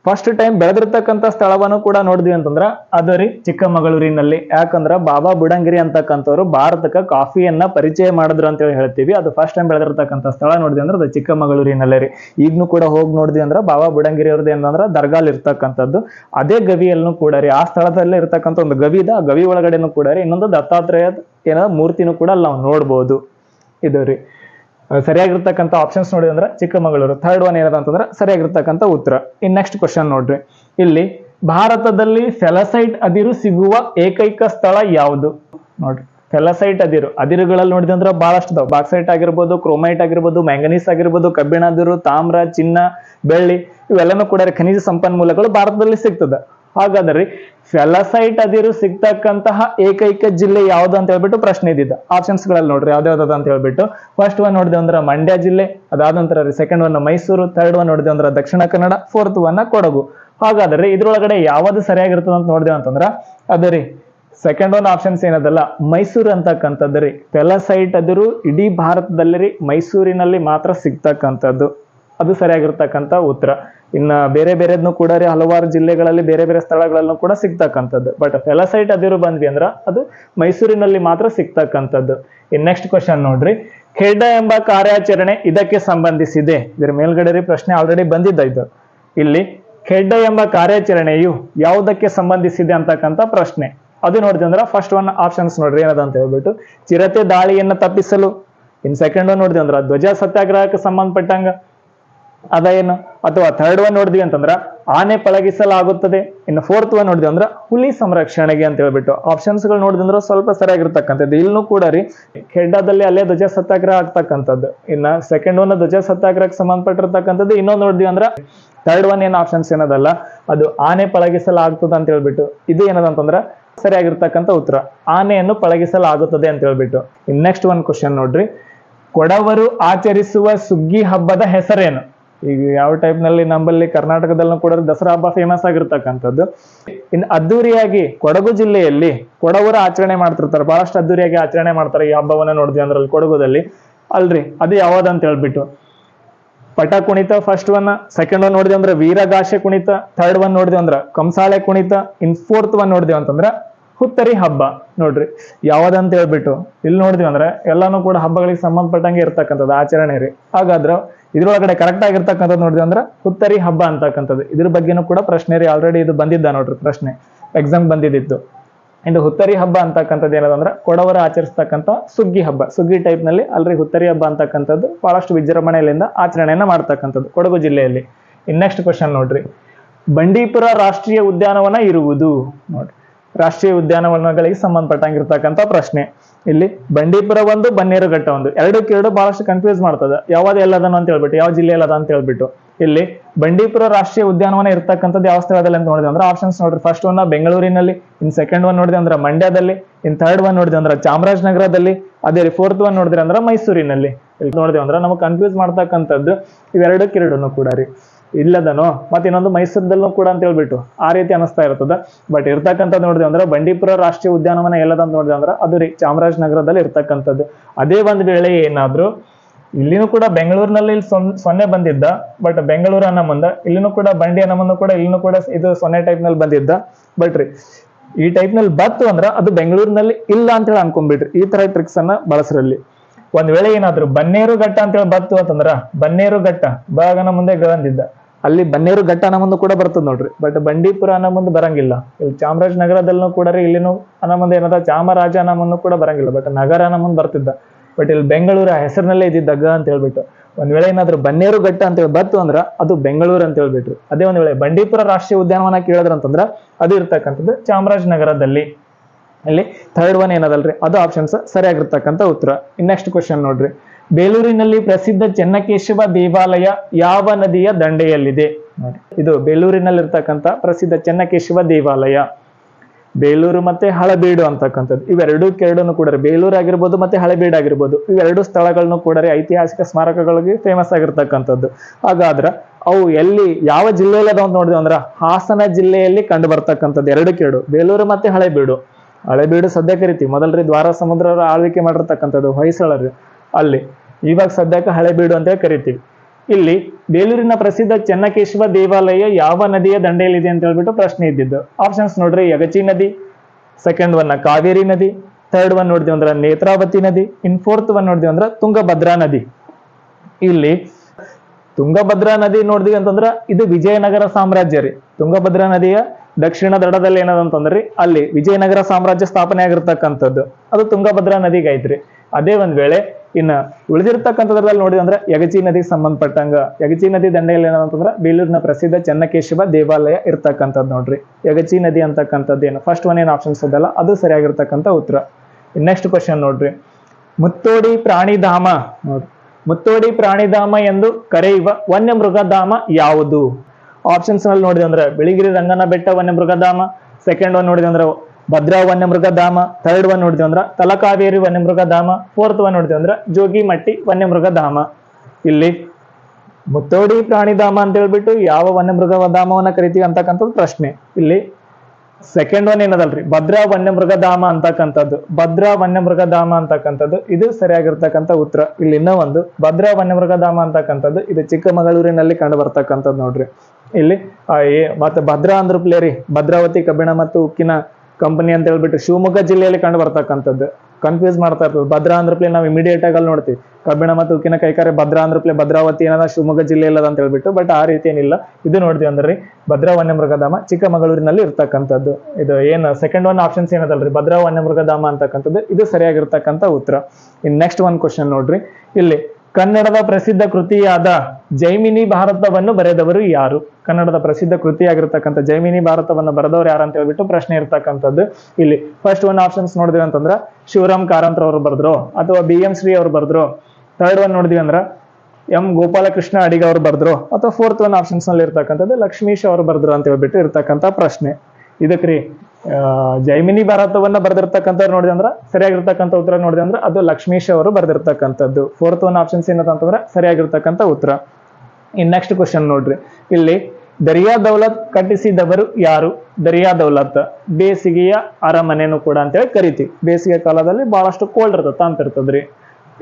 ಫಸ್ಟ್ ಟೈಮ್ ಬೆಳೆದಿರ್ತಕ್ಕಂಥ ಸ್ಥಳವನ್ನು ಕೂಡ ನೋಡಿದ್ವಿ ಅಂತಂದ್ರ, ಅದು ರೀ ಚಿಕ್ಕಮಗಳೂರಿನಲ್ಲಿ. ಯಾಕಂದ್ರ ಬಾಬಾ ಬುಡಂಗಿರಿ ಅಂತಕ್ಕಂಥವ್ರು ಭಾರತಕ್ಕೆ ಕಾಫಿಯನ್ನ ಪರಿಚಯ ಮಾಡಿದ್ರು ಅಂತ ಹೇಳಿ ಹೇಳ್ತೀವಿ. ಅದು ಫಸ್ಟ್ ಟೈಮ್ ಬೆಳೆದಿರ್ತಕ್ಕಂಥ ಸ್ಥಳ ನೋಡಿದ್ವಿ ಅಂದ್ರೆ ಅದು ಚಿಕ್ಕಮಗಳೂರಿನಲ್ಲೇ ರೀ. ಈಗ್ನು ಕೂಡ ಹೋಗಿ ನೋಡಿದ್ವಿ ಅಂದ್ರೆ ಬಾಬಾ ಬುಡಂಗಿರಿ ಅವ್ರದ್ದು ಏನಂದ್ರ ದರ್ಗಾಲ್ ಇರ್ತಕ್ಕಂಥದ್ದು. ಅದೇ ಗವಿಯಲ್ಲೂ ಕೂಡ ರೀ, ಆ ಸ್ಥಳದಲ್ಲೇ ಇರ್ತಕ್ಕಂಥ ಒಂದು ಗವಿ ಇದೆ. ಗವಿ ಒಳಗಡೆನೂ ಕೂಡ ರೀ, ಇನ್ನೊಂದು ದತ್ತಾತ್ರೇಯ ಏನೋ ಮೂರ್ತಿನೂ ಕೂಡ ಅಲ್ಲಿ ನಾವು ನೋಡ್ಬೋದು. ಇದು ರೀ. ಸರಿಯಾಗಿರ್ತಕ್ಕಂಥ ಆಪ್ಷನ್ಸ್ ನೋಡಿದ್ರೆ ಅಂದ್ರೆ ಚಿಕ್ಕಮಗಳೂರು ಥರ್ಡ್ ಒನ್ ಏನದ ಅಂತಂದ್ರೆ ಸರಿಯಾಗಿರ್ತಕ್ಕಂಥ ಉತ್ತರ. ಇನ್ ನೆಕ್ಸ್ಟ್ ಕ್ವಶನ್ ನೋಡ್ರಿ. ಇಲ್ಲಿ ಭಾರತದಲ್ಲಿ ಫೆಲಸೈಟ್ ಅದಿರು ಸಿಗುವ ಏಕೈಕ ಸ್ಥಳ ಯಾವುದು? ನೋಡ್ರಿ. ಫೆಲಸೈಟ್ ಅದಿರು. ಅದಿರುಗಳಲ್ಲಿ ನೋಡಿದ್ರೆ ಅಂದ್ರೆ ಬಹಳಷ್ಟು ಬಾಕ್ಸೈಟ್ ಆಗಿರ್ಬೋದು ಕ್ರೋಮೈಟ್ ಆಗಿರ್ಬೋದು ಮ್ಯಾಂಗನೀಸ್ ಆಗಿರ್ಬೋದು ಕಬ್ಬಿಣ ಅದಿರು ತಾಮ್ರ, ಚಿನ್ನ, ಬೆಳ್ಳಿ, ಇವೆಲ್ಲನೂ ಕೂಡ ಖನಿಜ ಸಂಪನ್ಮೂಲಗಳು ಭಾರತದಲ್ಲಿ ಸಿಗ್ತದೆ. ಹಾಗಾದ್ರೆ ಫೆಲಸೈಟ್ ಅದಿರು ಸಿಗ್ತಕ್ಕಂತಹ ಏಕೈಕ ಜಿಲ್ಲೆ ಯಾವ್ದು ಅಂತ ಹೇಳ್ಬಿಟ್ಟು ಪ್ರಶ್ನೆ ಇದ್ದಿದ್ದ. ಆಪ್ಷನ್ಸ್ಗಳಲ್ಲಿ ನೋಡ್ರಿ ಯಾವ್ದಾವ್ದು ಅಂತ ಹೇಳ್ಬಿಟ್ಟು. ಫಸ್ಟ್ ಒನ್ ನೋಡಿದೆ ಅಂದ್ರೆ ಮಂಡ್ಯ ಜಿಲ್ಲೆ, ಅದಾದ ನಂತರ ರೀ second one Mysuru third one ನೋಡಿದೆ ಅಂದ್ರೆ ದಕ್ಷಿಣ ಕನ್ನಡ ಫೋರ್ತ್ ಒನ್ ಕೊಡಗು. ಹಾಗಾದ್ರೆ ಇದ್ರೊಳಗಡೆ ಯಾವ್ದು ಸರಿಯಾಗಿರ್ತದೆ ಅಂತ ನೋಡಿದೆ ಅಂತಂದ್ರ ಅದರಿ ಸೆಕೆಂಡ್ ಒನ್ ಆಪ್ಷನ್ಸ್ ಏನದಲ್ಲ, ಮೈಸೂರು ಅಂತಕ್ಕಂಥದ್ದು ರೀ. ಫೆಲಸೈಟ್ ಅದಿರು ಇಡೀ ಭಾರತದಲ್ಲಿ ರೀ ಮೈಸೂರಿನಲ್ಲಿ ಮಾತ್ರ ಸಿಗ್ತಕ್ಕಂಥದ್ದು. ಅದು ಸರಿಯಾಗಿರ್ತಕ್ಕಂಥ ಉತ್ತರ. ಇನ್ನ ಬೇರೆ ಬೇರೆದ್ನು ಕೂಡ ರೀ ಹಲವಾರು ಜಿಲ್ಲೆಗಳಲ್ಲಿ ಬೇರೆ ಬೇರೆ ಸ್ಥಳಗಳಲ್ಲೂ ಕೂಡ ಸಿಗ್ತಕ್ಕಂಥದ್ದು. ಬಟ್ ಫೆಲಸೈಟ್ ಅದಿರು ಬಂದ್ವಿ ಅಂದ್ರ ಅದು ಮೈಸೂರಿನಲ್ಲಿ ಮಾತ್ರ ಸಿಗ್ತಕ್ಕಂಥದ್ದು. ಇನ್ ನೆಕ್ಸ್ಟ್ ಕ್ವಶನ್ ನೋಡ್ರಿ. ಖೆಡ್ಡ ಎಂಬ ಕಾರ್ಯಾಚರಣೆ ಇದಕ್ಕೆ ಸಂಬಂಧಿಸಿದೆ. ಇದ್ರ ಮೇಲ್ಗಡೆ ರೀ ಪ್ರಶ್ನೆ ಆಲ್ರೆಡಿ ಬಂದಿದ್ದ ಇದು. ಇಲ್ಲಿ ಖೆಡ್ಡ ಎಂಬ ಕಾರ್ಯಾಚರಣೆಯು ಯಾವುದಕ್ಕೆ ಸಂಬಂಧಿಸಿದೆ ಅಂತಕ್ಕಂಥ ಪ್ರಶ್ನೆ. ಅದು ನೋಡಿದ್ವಿ ಅಂದ್ರೆ ಫಸ್ಟ್ ಒನ್ ಆಪ್ಷನ್ಸ್ ನೋಡ್ರಿ ಏನದ ಅಂತ ಹೇಳ್ಬಿಟ್ಟು. ಚಿರತೆ ದಾಳಿಯನ್ನು ತಪ್ಪಿಸಲು. ಇನ್ ಸೆಕೆಂಡ್ ಒನ್ ನೋಡಿದೆ ಅಂದ್ರ ಧ್ವಜ ಸತ್ಯಾಗ್ರಹಕ್ಕೆ ಸಂಬಂಧಪಟ್ಟಂಗ. ಅದೇನು ಅಥವಾ ಥರ್ಡ್ ಒನ್ ನೋಡಿದ್ವಿ ಅಂತಂದ್ರ, ಆನೆ ಪಳಗಿಸಲಾಗುತ್ತದೆ. ಇನ್ನು ಫೋರ್ತ್ ಒನ್ ನೋಡಿದ್ವಿ ಅಂದ್ರ, ಹುಲಿ ಸಂರಕ್ಷಣೆಗೆ ಅಂತ ಹೇಳ್ಬಿಟ್ಟು. ಆಪ್ಷನ್ಸ್ಗಳು ನೋಡಿದ್ರ ಸ್ವಲ್ಪ ಸರಿಯಾಗಿರ್ತಕ್ಕಂಥದ್ದು. ಇಲ್ಲೂ ಕೂಡ ರೀ, ಖೆಡ್ಡಾದಲ್ಲಿ ಅಲ್ಲೇ ಧ್ವಜ ಸತ್ಯಾಗ್ರಹ ಆಗ್ತಕ್ಕಂಥದ್ದು. ಇನ್ನ ಸೆಕೆಂಡ್ ಒನ್ ಧ್ವಜ ಸತ್ಯಾಗ್ರಹಕ್ಕೆ ಸಂಬಂಧಪಟ್ಟಿರ್ತಕ್ಕಂಥದ್ದು. ಇನ್ನೊಂದು ನೋಡಿದ್ವಿ ಅಂದ್ರ ಥರ್ಡ್ ಒನ್ ಏನ್ ಆಪ್ಷನ್ಸ್ ಏನದಲ್ಲ, ಅದು ಆನೆ ಪಳಗಿಸಲಾಗ್ತದೆ ಅಂತ ಹೇಳ್ಬಿಟ್ಟು. ಇದು ಏನದಂತಂದ್ರ ಸರಿಯಾಗಿರ್ತಕ್ಕಂಥ ಉತ್ತರ. ಆನೆಯನ್ನು ಪಳಗಿಸಲಾಗುತ್ತದೆ ಅಂತ ಹೇಳ್ಬಿಟ್ಟು. ಇನ್ ನೆಕ್ಸ್ಟ್ ಒನ್ ಕ್ವಶನ್ ನೋಡ್ರಿ. ಕೊಡವರು ಆಚರಿಸುವ ಸುಗ್ಗಿ ಹಬ್ಬದ ಹೆಸರೇನು? ಈಗ ಯಾವ ಟೈಪ್ನಲ್ಲಿ ನಮ್ಮಲ್ಲಿ ಕರ್ನಾಟಕದಲ್ಲೂ ಕೂಡ ದಸರಾ ಹಬ್ಬ ಫೇಮಸ್ ಆಗಿರ್ತಕ್ಕಂಥದ್ದು. ಇನ್ ಅದ್ದೂರಿಯಾಗಿ ಕೊಡಗು ಜಿಲ್ಲೆಯಲ್ಲಿ ಕೊಡವರ ಆಚರಣೆ ಮಾಡ್ತಿರ್ತಾರೆ. ಬಹಳಷ್ಟು ಅದ್ದೂರಿಯಾಗಿ ಆಚರಣೆ ಮಾಡ್ತಾರೆ ಈ ಹಬ್ಬವನ್ನ ನೋಡಿದ್ವಿ ಅಂದ್ರಲ್ಲಿ ಕೊಡಗುದಲ್ಲಿ. ಅಲ್ರಿ, ಅದು ಯಾವ್ದಂತ ಹೇಳ್ಬಿಟ್ಟು. ಪಟ ಕುಣಿತ ಫಸ್ಟ್ ಒನ್ ಸೆಕೆಂಡ್ ಒನ್ ನೋಡಿದ್ವಿ ಅಂದ್ರೆ ವೀರಗಾಶೆ ಕುಣಿತ ಥರ್ಡ್ ಒನ್ ನೋಡಿದ್ವಿ ಅಂದ್ರ ಕಂಸಾಳೆ ಕುಣಿತ, ಇನ್ ಫೋರ್ತ್ ಒನ್ ನೋಡಿದ್ವಿ ಅಂತಂದ್ರ ಹುತ್ತರಿ ಹಬ್ಬ ನೋಡ್ರಿ. ಯಾವ್ದಂತ ಹೇಳ್ಬಿಟ್ಟು ಇಲ್ಲಿ ನೋಡಿದ್ವಿ ಅಂದ್ರೆ ಎಲ್ಲಾನು ಕೂಡ ಹಬ್ಬಗಳಿಗೆ ಸಂಬಂಧಪಟ್ಟಂಗೆ ಇರ್ತಕ್ಕಂಥದ್ದು, ಆಚರಣೆ ರೀ. ಹಾಗಾದ್ರೆ ಇದ್ರೊಳಗಡೆ ಕರೆಕ್ಟ್ ಆಗಿರ್ತಕ್ಕಂಥದ್ದು ನೋಡಿದ್ವಿ ಅಂದ್ರೆ ಹುತ್ತರಿ ಹಬ್ಬ ಅಂತಕ್ಕಂಥದ್ದು. ಇದ್ರ ಬಗ್ಗೆನೂ ಕೂಡ ಪ್ರಶ್ನೆ ರೀ ಆಲ್ರೆಡಿ ಇದು ಬಂದಿದ್ದ ನೋಡ್ರಿ ಪ್ರಶ್ನೆ. ಎಕ್ಸಾಮ್ ಬಂದಿದ್ದಿತ್ತು ಇನ್ನು ಹುತ್ತರಿ ಹಬ್ಬ ಅಂತಕ್ಕಂಥದ್ದು ಏನದಂದ್ರೆ ಕೊಡವರ ಆಚರಿಸ್ತಕ್ಕಂಥ ಸುಗ್ಗಿ ಹಬ್ಬ. ಸುಗ್ಗಿ ಟೈಪ್ನಲ್ಲಿ ಅಲ್ರಿ ಹುತ್ತರಿ ಹಬ್ಬ ಅಂತಕ್ಕಂಥದ್ದು ಬಹಳಷ್ಟು ವಿಜೃಂಭಣೆಯಿಂದ ಆಚರಣೆಯನ್ನ ಮಾಡ್ತಕ್ಕಂಥದ್ದು ಕೊಡಗು ಜಿಲ್ಲೆಯಲ್ಲಿ. ಇನ್ ನೆಕ್ಸ್ಟ್ ಕ್ವಶನ್ ನೋಡ್ರಿ. ಬಂಡೀಪುರ ರಾಷ್ಟ್ರೀಯ ಉದ್ಯಾನವನ ಇರುವುದು ನೋಡ್ರಿ. ರಾಷ್ಟ್ರೀಯ ಉದ್ಯಾನವನಗಳಿಗೆ ಸಂಬಂಧಪಟ್ಟಂಗಿರ್ತಕ್ಕಂಥ ಪ್ರಶ್ನೆ. ಇಲ್ಲಿ ಬಂಡೀಪುರ ಒಂದು, ಬನ್ನೇರುಘಟ್ಟ ಒಂದು. ಎರಡಕ್ಕೆ ಎರಡು ಬಹಳಷ್ಟು ಕನ್ಫ್ಯೂಸ್ ಮಾಡ್ತದೆ. ಯಾವ್ದು ಎಲ್ಲದನ್ನು ಅಂತ ಹೇಳ್ಬಿಟ್ಟು, ಯಾವ ಜಿಲ್ಲೆಯಲ್ಲಿ ಅದ ಅಂತ ಹೇಳ್ಬಿಟ್ಟು. ಇಲ್ಲಿ ಬಂಡೀಪುರ ರಾಷ್ಟ್ರೀಯ ಉದ್ಯಾನವನ ಇರ್ತಕ್ಕಂಥದ್ದು ಯಾವ ಸ್ಥಳದಲ್ಲಿ ಅಂತ ನೋಡಿದ್ವಿ ಅಂದ್ರೆ ಆಪ್ಷನ್ಸ್ ನೋಡ್ರಿ. ಫಸ್ಟ್ ಒನ್ ಬೆಂಗಳೂರಿನಲ್ಲಿ, ಇನ್ ಸೆಕೆಂಡ್ ಒನ್ ನೋಡಿದೆ ಅಂದ್ರೆ ಮಂಡ್ಯದಲ್ಲಿ, ಇನ್ ಥರ್ಡ್ ಒನ್ ನೋಡಿದೆ ಅಂದ್ರೆ ಚಾಮರಾಜನಗರದಲ್ಲಿ, ಅದೇ ರೀ ಫೋರ್ತ್ ಒನ್ ನೋಡಿದ್ರೆ ಅಂದ್ರೆ ಮೈಸೂರಿನಲ್ಲಿ. ನೋಡಿದ್ವಿ ಅಂದ್ರೆ ನಮಗೆ ಕನ್ಫ್ಯೂಸ್ ಮಾಡ್ತಕ್ಕಂಥದ್ದು ಇವೆರಡಕ್ಕೆ ಎರಡೂ ಕೂಡ ರೀ. ಇಲ್ಲದನೋ, ಮತ್ತೆ ಇನ್ನೊಂದು ಮೈಸೂರದಲ್ಲೂ ಕೂಡ ಅಂತ ಹೇಳ್ಬಿಟ್ಟು ಆ ರೀತಿ ಅನಿಸ್ತಾ ಇರ್ತದೆ. ಬಟ್ ಇರ್ತಕ್ಕಂಥದ್ದು ನೋಡಿದ್ವಿ ಅಂದ್ರೆ ಬಂಡೀಪುರ ರಾಷ್ಟ್ರೀಯ ಉದ್ಯಾನವನ ಎಲ್ಲದ ಅಂತ ನೋಡಿದ್ವಿ ಅಂದ್ರೆ ಅದು ರೀ, ಚಾಮರಾಜನಗರದಲ್ಲಿ ಇರ್ತಕ್ಕಂಥದ್ದು. ಅದೇ ಒಂದು ವೇಳೆ ಏನಾದ್ರು, ಇಲ್ಲಿನೂ ಕೂಡ ಬೆಂಗಳೂರಿನಲ್ಲಿ ಇಲ್ಲಿ ಸೊನ್- ಸೊನ್ನೆ ಬಂದಿದ್ದ ಬಟ್ ಬೆಂಗಳೂರು ಅನ್ನ ಮುಂದ, ಇಲ್ಲಿನೂ ಕೂಡ ಬಂಡಿ ಅನ್ನೋ ಮುಂದೆ ಕೂಡ ಇಲ್ಲಿನೂ ಕೂಡ ಇದು ಸೊನ್ನೆ ಟೈಪ್ನಲ್ಲಿ ಬಂದಿದ್ದ. ಬಟ್ ರೀ, ಈ ಟೈಪ್ನಲ್ಲಿ ಬತ್ತು ಅಂದ್ರೆ ಅದು ಬೆಂಗಳೂರಿನಲ್ಲಿ ಇಲ್ಲ ಅಂತ ಹೇಳಿ ಅನ್ಕೊಂಡ್ಬಿಡ್ರಿ ಈ ತರ ಟ್ರಿಕ್ಸ್ ಅನ್ನ ಬಳಸ್ರಲ್ಲಿ. ಒಂದ್ ವೇಳೆ ಏನಾದ್ರು ಬನ್ನೇರು ಘಟ್ಟ ಅಂತ ಹೇಳಿ ಬತ್ತು ಅಂತಂದ್ರ, ಬನ್ನೇರು ಘಟ್ಟ ಬಾಗನ ಮುಂದೆ ಬಂದಿದ್ದ ಅಲ್ಲಿ ಬನ್ನೇರು ಘಟ್ಟ ಅನ್ನೋ ಕೂಡ ಬರ್ತದೆ ನೋಡ್ರಿ. ಬಟ್ ಬಂಡೀಪುರ ಅನ್ನೋ ಮುಂದೆ ಬರಂಗಿಲ್ಲ. ಇಲ್ಲಿ ಚಾಮರಾಜನಗರದಲ್ಲೂ ಕೂಡ ರೀ ಇಲ್ಲಿನೂ ಅನ್ನೋ ಮುಂದೆ ಏನದ? ಚಾಮರಾಜ ಅನ್ನೋ ಕೂಡ ಬರಂಗಿಲ್ಲ. ಬಟ್ ನಗರ ಅನ್ನೋ ಮುಂದೆ ಬರ್ತಿದ್ದ. ಬಟ್ ಇಲ್ಲಿ ಬೆಂಗಳೂರು ಹೆಸರಿನಲ್ಲೇ ಇದ್ದಿದ್ದ ಗ ಅಂತ ಹೇಳ್ಬಿಟ್ಟು. ಒಂದ್ ವೇಳೆ ಏನಾದ್ರು ಬನ್ನೇರು ಘಟ್ಟ ಅಂತ ಹೇಳಿ ಬತ್ತು ಅಂದ್ರ ಅದು ಬೆಂಗಳೂರು ಅಂತ ಹೇಳ್ಬಿಟ್ರು. ಅದೇ ಒಂದ್ ವೇಳೆ ಬಂಡೀಪುರ ರಾಷ್ಟ್ರೀಯ ಉದ್ಯಾನವನ ಕೇಳಿದ್ರ ಅಂತಂದ್ರ ಅದು ಇರ್ತಕ್ಕಂಥದ್ದು ಚಾಮರಾಜನಗರದಲ್ಲಿ. ಅಲ್ಲಿ ಥರ್ಡ್ ಒನ್ ಏನದಲ್ರಿ? ಅದು ಆಪ್ಷನ್ಸ್ ಸರಿಯಾಗಿರ್ತಕ್ಕಂಥ ಉತ್ತರ. ಇನ್ ನೆಕ್ಸ್ಟ್ ಕ್ವಶನ್ ನೋಡ್ರಿ. ಬೇಲೂರಿನಲ್ಲಿ ಪ್ರಸಿದ್ಧ ಚೆನ್ನಕೇಶವ ದೇವಾಲಯ ಯಾವ ನದಿಯ ದಂಡೆಯಲ್ಲಿದೆ? ಇದು ಬೇಲೂರಿನಲ್ಲಿರ್ತಕ್ಕಂಥ ಪ್ರಸಿದ್ಧ ಚೆನ್ನಕೇಶವ ದೇವಾಲಯ. ಬೇಲೂರು ಮತ್ತೆ ಹಳಬೀಡು ಅಂತಕ್ಕಂಥದ್ದು. ಇವೆರಡೂ ಕೆರಡನ್ನು ಕೂಡ. ಬೇಲೂರು ಆಗಿರ್ಬೋದು ಮತ್ತೆ ಹಳಬೀಡು ಆಗಿರ್ಬೋದು. ಇವೆರಡು ಸ್ಥಳಗಳನ್ನು ಕೂಡ ಐತಿಹಾಸಿಕ ಸ್ಮಾರಕಗಳಿಗೆ ಫೇಮಸ್ ಆಗಿರ್ತಕ್ಕಂಥದ್ದು. ಹಾಗಾದ್ರ ಅವು ಎಲ್ಲಿ, ಯಾವ ಜಿಲ್ಲೆಯಲ್ಲಿ ಅಂತ ನೋಡಿದ್ವಿ ಅಂದ್ರ ಹಾಸನ ಜಿಲ್ಲೆಯಲ್ಲಿ ಕಂಡು ಬರ್ತಕ್ಕಂಥದ್ದು ಎರಡು ಕೆರಡು, ಬೇಲೂರು ಮತ್ತೆ ಹಳೆಬೀಡು. ಹಳೆಬೀಡು ಸದ್ಯಕ್ಕೆ ರೀತಿ. ಮೊದಲ್ರಿ ದ್ವಾರ ಸಮುದ್ರರ ಆಳ್ವಿಕೆ ಮಾಡಿರ್ತಕ್ಕಂಥದ್ದು ಹೊಯ್ಸಳರು. ಅಲ್ಲಿ. ಇವಾಗ ಸದ್ಯಕ್ಕೆ ಹಳೆಬೀಡು ಅಂತ ಕರಿತೀವಿ. ಇಲ್ಲಿ ಬೇಲೂರಿನ ಪ್ರಸಿದ್ಧ ಚೆನ್ನಕೇಶವ ದೇವಾಲಯ ಯಾವ ನದಿಯ ದಂಡೆಯಲ್ಲಿದೆ ಅಂತ ಹೇಳ್ಬಿಟ್ಟು ಪ್ರಶ್ನೆ ಇದ್ದಿದ್ದು. ಆಪ್ಷನ್ಸ್ ನೋಡ್ರಿ, ಯಗಚಿ ನದಿ ಸೆಕೆಂಡ್ ಒನ್ ಕಾವೇರಿ ನದಿ ಥರ್ಡ್ ಒನ್ ನೋಡಿದ್ವಿ ಅಂದ್ರೆ ನೇತ್ರಾವತಿ ನದಿ, ಇನ್ ಫೋರ್ತ್ ಒನ್ ನೋಡಿದ್ವಿ ಅಂದ್ರೆ ತುಂಗಭದ್ರಾ ನದಿ. ಇಲ್ಲಿ ತುಂಗಭದ್ರಾ ನದಿ ನೋಡಿದ್ವಿ ಅಂತಂದ್ರ ಇದು ವಿಜಯನಗರ ಸಾಮ್ರಾಜ್ಯ ರೀ. ತುಂಗಭದ್ರಾ ನದಿಯ ದಕ್ಷಿಣ ದಡದಲ್ಲಿ ಏನದಂತಂದ್ರಿ ಅಲ್ಲಿ ವಿಜಯನಗರ ಸಾಮ್ರಾಜ್ಯ ಸ್ಥಾಪನೆ ಆಗಿರ್ತಕ್ಕಂಥದ್ದು ಅದು ತುಂಗಭದ್ರಾ ನದಿಗೆ ಐತ್ರಿ ಅದೇ ಒಂದ್ ವೇಳೆ ಇನ್ನ ಉಳಿದಿರ್ತಕ್ಕಂಥದ್ರಲ್ಲಿ ನೋಡಿದ್ರೆ ಅಂದ್ರೆ ಯಗಚಿ ನದಿಗೆ ಸಂಬಂಧಪಟ್ಟಂಗ. ಯಗಚಿ ನದಿ ದಂಡೆಯಲ್ಲಿ ಏನಂತಂದ್ರೆ ಬೇಲೂರಿನ ಪ್ರಸಿದ್ಧ ಚೆನ್ನಕೇಶವ ದೇವಾಲಯ ಇರ್ತಕ್ಕಂಥದ್ದು ನೋಡ್ರಿ. ಯಗಚಿ ನದಿ ಅಂತಕ್ಕಂಥದ್ದು ಏನು? ಫಸ್ಟ್ ಒನ್ ಏನು ಆಪ್ಷನ್ಸ್ ಇದೆಲ್ಲ ಅದು ಸರಿಯಾಗಿರ್ತಕ್ಕಂಥ ಉತ್ತರ. ನೆಕ್ಸ್ಟ್ ಕ್ವಶನ್ ನೋಡ್ರಿ. ಮುತ್ತೋಡಿ ಪ್ರಾಣಿಧಾಮ. ಮುತ್ತೋಡಿ ಪ್ರಾಣಿಧಾಮ ಎಂದು ಕರೆಯುವ ವನ್ಯ ಮೃಗಧಾಮ ಯಾವುದು? ಆಪ್ಷನ್ಸ್ನಲ್ಲಿ ನೋಡಿದ್ರೆ ಬಿಳಿಗಿರಿ ರಂಗನ ಬೆಟ್ಟ ವನ್ಯ ಮೃಗಧಾಮ ಸೆಕೆಂಡ್ ಒನ್ ನೋಡಿದ್ರೆ ಅಂದ್ರೆ ಭದ್ರಾ ವನ್ಯ ಮೃಗಧಾಮ ಥರ್ಡ್ ಒನ್ ನೋಡಿದ್ವಿ ಅಂದ್ರೆ ತಲಕಾವೇರಿ ವನ್ಯ ಮೃಗಧಾಮ ಫೋರ್ತ್ ಒನ್ ನೋಡಿದ್ವಿ ಅಂದ್ರೆ ಜೋಗಿಮಟ್ಟಿ ವನ್ಯ ಮೃಗಧಾಮ. ಇಲ್ಲಿ ಮುತ್ತೋಡಿ ಪ್ರಾಣಿಧಾಮ ಅಂತ ಹೇಳ್ಬಿಟ್ಟು ಯಾವ ವನ್ಯಮೃಗ ಮೃಗಧಾಮವನ್ನ ಕರಿತೀವಿ ಅಂತಕ್ಕಂಥದ್ದು ಪ್ರಶ್ನೆ. ಇಲ್ಲಿ ಸೆಕೆಂಡ್ ಒನ್ ಏನದಲ್ರಿ? ಭದ್ರಾ ವನ್ಯ ಮೃಗಧಾಮ ಅಂತಕ್ಕಂಥದ್ದು. ಭದ್ರಾ ವನ್ಯ ಮೃಗಧಾಮ ಅಂತಕ್ಕಂಥದ್ದು. ಇದು ಸರಿಯಾಗಿರ್ತಕ್ಕಂಥ ಉತ್ತರ. ಇಲ್ಲಿ ಇನ್ನೂ ಒಂದು. ಭದ್ರಾ ವನ್ಯ ಮೃಗಧಾಮ ಅಂತಕ್ಕಂಥದ್ದು. ಇದು ಚಿಕ್ಕಮಗಳೂರಿನಲ್ಲಿ ಕಂಡು ಬರ್ತಕ್ಕಂಥದ್ದು ನೋಡ್ರಿ. ಇಲ್ಲಿ ಮತ್ತೆ ಭದ್ರಾ ಅಂದ್ರ ಪ್ಲೇರಿ. ಭದ್ರಾವತಿ ಕಬ್ಬಿಣ ಮತ್ತು ಉಕ್ಕಿನ ಕಂಪನಿ ಅಂತ ಹೇಳ್ಬಿಟ್ಟು ಶಿವಮೊಗ್ಗ ಜಿಲ್ಲೆಯಲ್ಲಿ ಕಂಡು ಬರ್ತಕ್ಕಂಥದ್ದು. ಕನ್ಫ್ಯೂಸ್ ಮಾಡ್ತಾ ಇರ್ತದೆ. ಭದ್ರಾ ಅಂದ್ರ ಪ್ಲೇ ನಾವು ಇಮಿಡಿಯೇಟ್ ಆಗಿ ಅಲ್ಲಿ ನೋಡ್ತೀವಿ. ಕಬ್ಬಿಣ ಮತ್ತು ಉಕ್ಕಿನ ಕೈಕಾರ್ಯ ಭದ್ರಾ ಅಂದ್ರ ಪ್ಲೇ, ಭದ್ರಾವತಿ ಏನದ ಶಿವಮೊಗ್ಗ ಜಿಲ್ಲೆಯಲ್ಲದ ಅಂತ ಹೇಳ್ಬಿಟ್ಟು ಬಟ್ ಆ ರೀತಿ ಏನಿಲ್ಲ. ಇದು ನೋಡ್ತೀವಿ ಅಂದ್ರೆ, ಭದ್ರಾ ವನ್ಯಮೃಗಧಾಮ, ಚಿಕ್ಕಮಗಳೂರಿನಲ್ಲಿ ಇರ್ತಕ್ಕಂಥದ್ದು. ಇದು ಏನು ಸೆಕೆಂಡ್ ಒನ್ ಆಪ್ಷನ್ಸ್ ಏನದಲ್ರಿ? ಭದ್ರಾ ವನ್ಯಮೃಗಧಾಮ ಅಂತಕ್ಕಂಥದ್ದು. ಇದು ಸರಿಯಾಗಿರ್ತಕ್ಕಂಥ ಉತ್ತರ. ಇನ್ ನೆಕ್ಸ್ಟ್ ಒನ್ ಕ್ವಶನ್ ನೋಡ್ರಿ. ಇಲ್ಲಿ ಕನ್ನಡದ ಪ್ರಸಿದ್ಧ ಕೃತಿಯಾದ ಜೈಮಿನಿ ಭಾರತವನ್ನು ಬರೆದವರು ಯಾರು? ಕನ್ನಡದ ಪ್ರಸಿದ್ಧ ಕೃತಿಯಾಗಿರ್ತಕ್ಕಂಥ ಜೈಮಿನಿ ಭಾರತವನ್ನು ಬರೆದವರು ಯಾರು ಅಂತ ಹೇಳ್ಬಿಟ್ಟು ಪ್ರಶ್ನೆ ಇರ್ತಕ್ಕಂಥದ್ದು ಇಲ್ಲಿ. ಫಸ್ಟ್ ಒನ್ ಆಪ್ಷನ್ಸ್ ನೋಡಿದ್ವಿ ಅಂತಂದ್ರೆ ಶಿವರಾಮ್ ಕಾರಂತ್ರ ಅವರು ಬರೆದ್ರು ಅಥವಾ ಬಿ ಎಂ ಶ್ರೀ ಅವರು ಬರೆದ್ರು. ಥರ್ಡ್ ಒನ್ ನೋಡಿದ್ವಿ ಅಂದ್ರೆ ಎಂ ಗೋಪಾಲಕೃಷ್ಣ ಅಡಿಗ ಅವರು ಬರೆದ್ರು ಅಥವಾ ಫೋರ್ತ್ ಒನ್ ಆಪ್ಷನ್ಸ್ನಲ್ಲಿ ಇರ್ತಕ್ಕಂಥದ್ದು ಲಕ್ಷ್ಮೀಶ್ ಅವರು ಬರೆದ್ರು ಅಂತ ಹೇಳ್ಬಿಟ್ಟು ಇರ್ತಕ್ಕಂಥ ಪ್ರಶ್ನೆ. ಇದಕ್ಕೆ ಆ, ಜೈಮಿನಿ ಭಾರತವನ್ನ ಬರೆದಿರ್ತಕ್ಕಂಥವ್ರು ನೋಡಿದೆ ಅಂದ್ರೆ ಸರಿಯಾಗಿರ್ತಕ್ಕಂಥ ಉತ್ತರ ನೋಡಿದೆ ಅಂದ್ರೆ ಅದು ಲಕ್ಷ್ಮೀಶ್ ಅವರು ಬರೆದಿರ್ತಕ್ಕಂಥದ್ದು. ಫೋರ್ತ್ ಒನ್ ಆಪ್ಷನ್ಸ್ ಏನಂತಂದ್ರೆ ಸರಿಯಾಗಿರ್ತಕ್ಕಂಥ ಉತ್ತರ. ಇನ್ ನೆಕ್ಸ್ಟ್ ಕ್ವಶನ್ ನೋಡ್ರಿ. ಇಲ್ಲಿ, ದರಿಯಾ ದೌಲತ್ ಕಟ್ಟಿಸಿದವರು ಯಾರು? ದರಿಯಾ ದೌಲತ್, ಬೇಸಿಗೆಯ ಅರಮನೆನೂ ಕೂಡ ಅಂತೇಳಿ ಕರಿತೀವಿ. ಬೇಸಿಗೆ ಕಾಲದಲ್ಲಿ ಬಹಳಷ್ಟು ಕೋಲ್ಡ್ ಇರ್ತದೆ ತಂಪಿರ್ತದ್ರಿ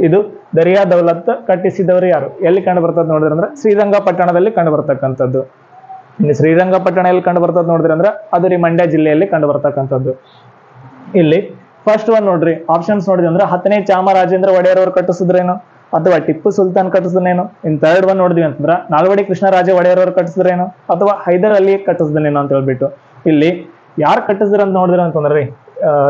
ಇದು ದರಿಯಾ ದೌಲತ್ ಕಟ್ಟಿಸಿದವರು ಯಾರು? ಎಲ್ಲಿ ಕಂಡು ಬರ್ತದೆ ನೋಡಿದ್ರೆ ಶ್ರೀರಂಗಪಟ್ಟಣದಲ್ಲಿ ಕಂಡು ಬರ್ತಕ್ಕಂಥದ್ದು. ಇಲ್ಲಿ ಶ್ರೀರಂಗಪಟ್ಟಣ ಎಲ್ಲಿ ಕಂಡು ಬರ್ತದ ನೋಡಿದ್ರೆ ಅಂದ್ರೆ ಅದು ರೀ ಮಂಡ್ಯ ಜಿಲ್ಲೆಯಲ್ಲಿ ಕಂಡು ಬರ್ತಕ್ಕಂಥದ್ದು. ಇಲ್ಲಿ ಫಸ್ಟ್ ಒನ್ ನೋಡ್ರಿ ಆಪ್ಷನ್ಸ್ ನೋಡಿದ್ರೆ ಅಂದ್ರೆ ಹತ್ತನೇ ಚಾಮರಾಜೇಂದ್ರ ಒಡೆಯರ್ ಅವರು ಕಟ್ಟಿಸಿದ್ರೇನು? ಅಥವಾ ಟಿಪ್ಪು ಸುಲ್ತಾನ್ ಕಟ್ಟಿಸಿದ್ನೇನು ಇನ್ ತರ್ಡ್ ಒನ್ ನೋಡಿದ್ವಿ ಅಂತಂದ್ರೆ ನಾಲ್ವಡಿ ಕೃಷ್ಣರಾಜ ಒಡೆಯರ್ ಅವರು ಕಟ್ಟಿಸಿದ್ರೇನು? ಅಥವಾ ಹೈದರ್ ಅಲಿ ಕಟ್ಟಿಸಿದ್ನೇನು ಅಂತ ಹೇಳ್ಬಿಟ್ಟು. ಇಲ್ಲಿ ಯಾರು ಕಟ್ಟಿಸಿದ್ರ ಅಂತ ನೋಡಿದ್ರ ಅಂತಂದ್ರೆ ರೀ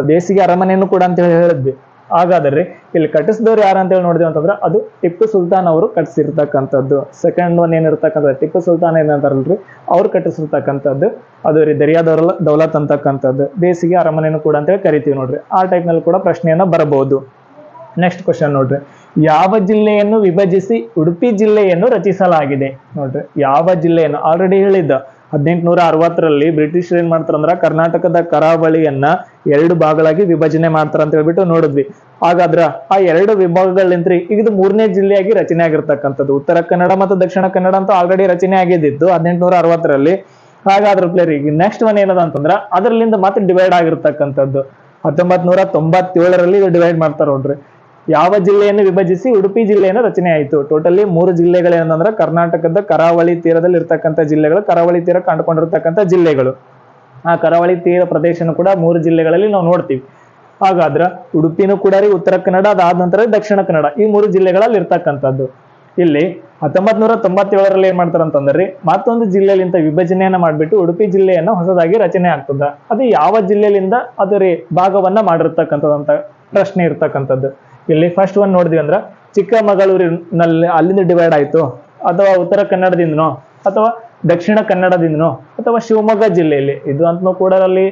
ಬೇಸಿಗೆ ಅರಮನೆಯನ್ನು ಕೂಡ ಅಂತ ಹೇಳಿ ಹೇಳಿದ್ವಿ. ಹಾಗಾದ್ರೆ ಇಲ್ಲಿ ಕಟ್ಟಿಸಿದವ್ರು ಯಾರು ಅಂತ ಹೇಳಿ ನೋಡಿದ್ವಿ ಅಂತಂದ್ರೆ ಅದು ಟಿಪ್ಪು ಸುಲ್ತಾನ್ ಅವರು ಕಟ್ಟಿಸಿರ್ತಕ್ಕಂಥದ್ದು. ಸೆಕೆಂಡ್ ಒನ್ ಏನಿರ್ತಕ್ಕಂಥ ಟಿಪ್ಪು ಸುಲ್ತಾನ್ ಏನಂತಾರಲ್ರಿ ಅವ್ರು ಕಟ್ಟಿಸಿರ್ತಕ್ಕಂಥದ್ದು. ಅದು ರೀ ದರಿಯಾ ದೌಲ, ದೌಲತ್ ಅಂತಕ್ಕಂಥದ್ದು. ಬೇಸಿಗೆ ಅರಮನೆಯನ್ನು ಕೂಡ ಅಂತೇಳಿ ಕರಿತೀವಿ ನೋಡ್ರಿ. ಆ ಟೈಪ್ನಲ್ಲಿ ಕೂಡ ಪ್ರಶ್ನೆಯನ್ನ ಬರಬಹುದು. ನೆಕ್ಸ್ಟ್ ಕ್ವಶನ್ ನೋಡ್ರಿ. ಯಾವ ಜಿಲ್ಲೆಯನ್ನು ವಿಭಜಿಸಿ ಉಡುಪಿ ಜಿಲ್ಲೆಯನ್ನು ರಚಿಸಲಾಗಿದೆ? ನೋಡ್ರಿ. ಯಾವ ಜಿಲ್ಲೆಯನ್ನು? ಆಲ್ರೆಡಿ ಹೇಳಿದ್ದ. ಹದಿನೆಂಟುನೂರ ಅರವತ್ತರಲ್ಲಿ ಬ್ರಿಟಿಷರು ಏನ್ ಮಾಡ್ತಾರಂದ್ರ ಕರ್ನಾಟಕದ ಕರಾವಳಿಯನ್ನ ಎರಡು ಭಾಗಗಳಾಗಿ ವಿಭಜನೆ ಮಾಡ್ತಾರ ಅಂತ ಹೇಳ್ಬಿಟ್ಟು ನೋಡಿದ್ವಿ. ಹಾಗಾದ್ರ ಆ ಎರಡು ವಿಭಾಗಗಳಿಂದ ಈಗ ಇದು ಮೂರನೇ ಜಿಲ್ಲೆಯಾಗಿ ರಚನೆ ಆಗಿರ್ತಕ್ಕಂಥದ್ದು. ಉತ್ತರ ಕನ್ನಡ ಮತ್ತು ದಕ್ಷಿಣ ಕನ್ನಡ ಅಂತ ಆಲ್ರೆಡಿ ರಚನೆ ಆಗಿದ್ದಿತ್ತು ಹದಿನೆಂಟುನೂರ ಅರವತ್ತರಲ್ಲಿ ಹಾಗಾದ್ರ ಪ್ಲೇರ್ ಈಗ ನೆಕ್ಸ್ಟ್ ಒನ್ ಏನದ ಅಂತಂದ್ರ ಅದರಲ್ಲಿಂದ ಮತ್ತೆ ಡಿವೈಡ್ ಆಗಿರ್ತಕ್ಕಂಥದ್ದು. ಹತ್ತೊಂಬತ್ ನೂರ ತೊಂಬತ್ತೇಳರಲ್ಲಿ ಇದು ಡಿವೈಡ್ ಮಾಡ್ತಾರ ನೋಡ್ರಿ. ಯಾವ ಜಿಲ್ಲೆಯನ್ನು ವಿಭಜಿಸಿ ಉಡುಪಿ ಜಿಲ್ಲೆಯನ್ನು ರಚನೆ ಆಯಿತು. ಟೋಟಲಿ ಮೂರು ಜಿಲ್ಲೆಗಳೇನಂದ್ರೆ ಕರ್ನಾಟಕದ ಕರಾವಳಿ ತೀರದಲ್ಲಿ ಇರ್ತಕ್ಕಂಥ ಜಿಲ್ಲೆಗಳು, ಕರಾವಳಿ ತೀರ ಕಂಡುಕೊಂಡಿರ್ತಕ್ಕಂಥ ಜಿಲ್ಲೆಗಳು. ಆ ಕರಾವಳಿ ತೀರ ಪ್ರದೇಶನೂ ಕೂಡ ಮೂರು ಜಿಲ್ಲೆಗಳಲ್ಲಿ ನಾವು ನೋಡ್ತೀವಿ. ಹಾಗಾದ್ರೆ ಉಡುಪಿನೂ ಕೂಡ ರೀ, ಉತ್ತರ ಕನ್ನಡ ಅದಾದ ನಂತರ ದಕ್ಷಿಣ ಕನ್ನಡ, ಈ ಮೂರು ಜಿಲ್ಲೆಗಳಲ್ಲಿ ಇರ್ತಕ್ಕಂಥದ್ದು. ಇಲ್ಲಿ ಹತ್ತೊಂಬತ್ ನೂರ ತೊಂಬತ್ತೇಳರಲ್ಲಿ ಏನ್ ಅಂತಂದ್ರೆ ಅಂತಂದ್ರಿ ಮತ್ತೊಂದು ಜಿಲ್ಲೆಯಿಂದ ವಿಭಜನೆಯನ್ನ ಮಾಡ್ಬಿಟ್ಟು ಉಡುಪಿ ಜಿಲ್ಲೆಯನ್ನ ಹೊಸದಾಗಿ ರಚನೆ ಆಗ್ತದ. ಅದು ಯಾವ ಜಿಲ್ಲೆಯಿಂದ ಅದರ ರೀ ಭಾಗವನ್ನ ಮಾಡಿರ್ತಕ್ಕಂಥದ್ದು ಅಂತ ಪ್ರಶ್ನೆ ಇರ್ತಕ್ಕಂಥದ್ದು. ಇಲ್ಲಿ ಫಸ್ಟ್ ಒನ್ ನೋಡಿದ್ವಿ ಅಂದ್ರೆ ಚಿಕ್ಕಮಗಳೂರಿನಲ್ಲಿ ಅಲ್ಲಿಂದ ಡಿವೈಡ್ ಆಯಿತು. ಅಥವಾ ಉತ್ತರ ಕನ್ನಡದಿಂದನೋ, ಅಥವಾ ದಕ್ಷಿಣ ಕನ್ನಡದಿಂದನೋ, ಅಥವಾ ಶಿವಮೊಗ್ಗ ಜಿಲ್ಲೆಯಲ್ಲಿ. ಇದು ಅಂತೂ ಕೂಡ ಅಲ್ಲಿ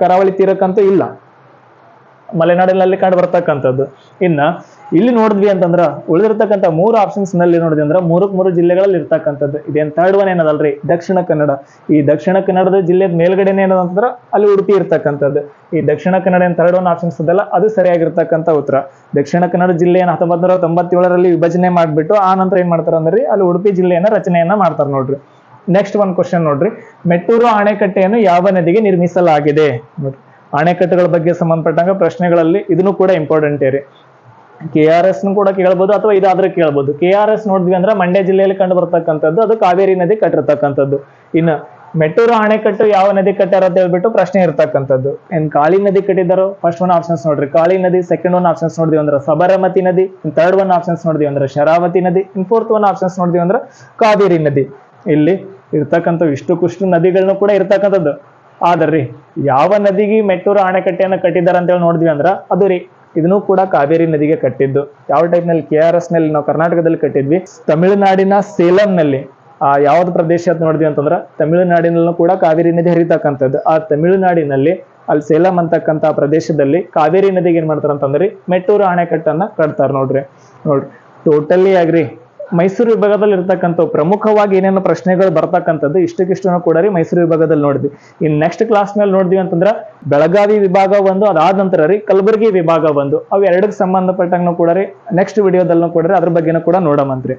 ಕರಾವಳಿ ತೀರಕ್ಕಂತೂ ಇಲ್ಲ. ಮಲೆನಾಡಿನಲ್ಲಿ ಕಂಡು ಬರ್ತಕ್ಕಂಥದ್ದು. ಇನ್ನ ಇಲ್ಲಿ ನೋಡಿದ್ವಿ ಅಂತಂದ್ರ ಉಳಿದಿರ್ತಕ್ಕಂಥ ಮೂರು ಆಪ್ಷನ್ಸ್ನಲ್ಲಿ ನೋಡಿದ್ವಿ ಅಂದ್ರೆ ಮೂರಕ್ ಮೂರು ಜಿಲ್ಲೆಗಳಲ್ಲಿ ಇರ್ತಕ್ಕಂಥದ್ದು. ಇದೇನ್ ಥರ್ಡ್ ಒನ್ ಏನದಲ್ರಿ? ದಕ್ಷಿಣ ಕನ್ನಡ. ಈ ದಕ್ಷಿಣ ಕನ್ನಡದ ಜಿಲ್ಲೆದ ಮೇಲ್ಗಡೆನೇ ಏನದಂದ್ರ ಅಲ್ಲಿ ಉಡುಪಿ ಇರ್ತಕ್ಕಂಥದ್ದು. ಈ ದಕ್ಷಿಣ ಕನ್ನಡ ಏನ್ ಥರ್ಡ್ ಒನ್ ಆಪ್ಷನ್ಸ್ ಅದಲ್ಲ, ಅದು ಸರಿಯಾಗಿರ್ತಕ್ಕಂಥ ಉತ್ತರ. ದಕ್ಷಿಣ ಕನ್ನಡ ಜಿಲ್ಲೆಯನ್ನು ಹತ್ತೊಂಬತ್ತು ನೂರ ತೊಂಬತ್ತೇಳರಲ್ಲಿ ವಿಭಜನೆ ಮಾಡ್ಬಿಟ್ಟು ಆ ನಂತರ ಏನ್ ಮಾಡ್ತಾರ ಅಂದ್ರೆ? ಅಲ್ಲಿ ಉಡುಪಿ ಜಿಲ್ಲೆಯನ್ನ ರಚನೆಯನ್ನ ಮಾಡ್ತಾರ ನೋಡ್ರಿ. ನೆಕ್ಸ್ಟ್ ಒನ್ ಕ್ವಶನ್ ನೋಡ್ರಿ. ಮೆಟ್ಟೂರು ಅಣೆಕಟ್ಟೆಯನ್ನು ಯಾವ ನದಿಗೆ ನಿರ್ಮಿಸಲಾಗಿದೆ? ಅಣೆಕಟ್ಟೆಗಳ ಬಗ್ಗೆ ಸಂಬಂಧಪಟ್ಟಂಗ ಪ್ರಶ್ನೆಗಳಲ್ಲಿ ಇದನ್ನು ಕೂಡ ಇಂಪಾರ್ಟೆಂಟ್ ರೀ ಕೆ ಆರ್ ಎಸ್ ಕೂಡ ಕೇಳ್ಬೋದು ಅಥವಾ ಇದಾದ್ರೆ ಕೇಳ್ಬೋದು. ಕೆ ಆರ್ ಎಸ್ ನೋಡಿದ್ವಿ ಅಂದ್ರೆ ಮಂಡ್ಯ ಜಿಲ್ಲೆಯಲ್ಲಿ ಕಂಡು ಬರ್ತಕ್ಕಂಥದ್ದು, ಅದು ಕಾವೇರಿ ನದಿ ಕಟ್ಟಿರ್ತಕ್ಕಂಥದ್ದು. ಇನ್ನು ಮೆಟ್ಟೂರು ಅಣೆಕಟ್ಟು ಯಾವ ನದಿ ಕಟ್ಟಾರ ಅಂತ ಹೇಳ್ಬಿಟ್ಟು ಪ್ರಶ್ನೆ ಇರ್ತಕ್ಕಂಥದ್ದು. ಏನ್ ಕಾಳಿ ನದಿ ಕಟ್ಟಿದಾರೋ ಫಸ್ಟ್ ಒನ್ ಆಪ್ಷನ್ಸ್ ನೋಡ್ರಿ. ಕಾಳಿ ನದಿ ಸೆಕೆಂಡ್ ಒನ್ ಆಪ್ಷನ್ಸ್ ನೋಡಿದ್ವಿ ಅಂದ್ರೆ ಸಬರಮತಿ ನದಿ ಥರ್ಡ್ ಒನ್ ಆಪ್ಷನ್ಸ್ ನೋಡಿದ್ವಿ ಅಂದ್ರೆ ಶರಾವತಿ ನದಿ, ಇನ್ ಫೋರ್ತ್ ಒನ್ ಆಪ್ಷನ್ಸ್ ನೋಡಿದ್ವಿ ಅಂದ್ರೆ ಕಾವೇರಿ ನದಿ. ಇಲ್ಲಿ ಇರ್ತಕ್ಕಂಥ ಇಷ್ಟು ಕುಷ್ಟು ನದಿಗಳನ್ನು ಕೂಡ ಇರ್ತಕ್ಕಂಥದ್ದು. ಆದ್ರಿ ಯಾವ ನದಿಗೆ ಮೆಟ್ಟೂರು ಅಣೆಕಟ್ಟೆಯನ್ನು ಕಟ್ಟಿದ್ದಾರೆ ಅಂತ ಹೇಳಿ ನೋಡಿದ್ವಿ ಅಂದ್ರ ಅದು ರೀ ಇದನ್ನು ಕೂಡ ಕಾವೇರಿ ನದಿಗೆ ಕಟ್ಟಿದ್ದು. ಯಾವ ಟೈಪ್ನಲ್ಲಿ ಕೆ ಆರ್ ಎಸ್ನಲ್ಲಿ ನಾವು ಕರ್ನಾಟಕದಲ್ಲಿ ಕಟ್ಟಿದ್ವಿ. ತಮಿಳುನಾಡಿನ ಸೇಲಂ ನಲ್ಲಿ ಆ, ಯಾವ್ದು ಪ್ರದೇಶ ನೋಡಿದ್ವಿ ಅಂತಂದ್ರೆ ತಮಿಳುನಾಡಿನಲ್ಲೂ ಕೂಡ ಕಾವೇರಿ ನದಿ ಹರಿತಕ್ಕಂಥದ್ದು. ಆ ತಮಿಳುನಾಡಿನಲ್ಲಿ, ಅಲ್ಲಿ ಸೇಲಂ ಅಂತಕ್ಕಂಥ ಪ್ರದೇಶದಲ್ಲಿ ಕಾವೇರಿ ನದಿಗೆ ಏನ್ ಮಾಡ್ತಾರ ಅಂತಂದ್ರೆ ಮೆಟ್ಟೂರು ಅಣೆಕಟ್ಟನ್ನ ಕಟ್ತಾರ ನೋಡ್ರಿ. ನೋಡ್ರಿ. ಟೋಟಲಿ ಆಗ್ರಿ ಮೈಸೂರು ವಿಭಾಗದಲ್ಲಿ ಇರ್ತಕ್ಕಂಥ ಪ್ರಮುಖವಾಗಿ ಏನೇನು ಪ್ರಶ್ನೆಗಳು ಬರ್ತಕ್ಕಂಥದ್ದು ಇಷ್ಟಕ್ಕಿಷ್ಟನ್ನು ಕೂಡ ರೀ ಮೈಸೂರು ವಿಭಾಗದಲ್ಲಿ ನೋಡಿದ್ವಿ. ಇನ್ ನೆಕ್ಸ್ಟ್ ಕ್ಲಾಸ್ನಲ್ಲಿ ನೋಡಿದ್ವಿ ಅಂತಂದ್ರ ಬೆಳಗಾವಿ ವಿಭಾಗ ಒಂದು, ಅದಾದ ನಂತರ ರೀ ಕಲಬುರಗಿ ವಿಭಾಗ ಒಂದು. ಅವು ಎರಡಕ್ಕೆ ಸಂಬಂಧಪಟ್ಟಂಗೂ ಕೂಡ ರೀ ನೆಕ್ಸ್ಟ್ ವಿಡಿಯೋದಲ್ಲೂ ಕೂಡ ಅದ್ರ ಬಗ್ಗೆನೂ ಕೂಡ ನೋಡಮಂತ್ರಿ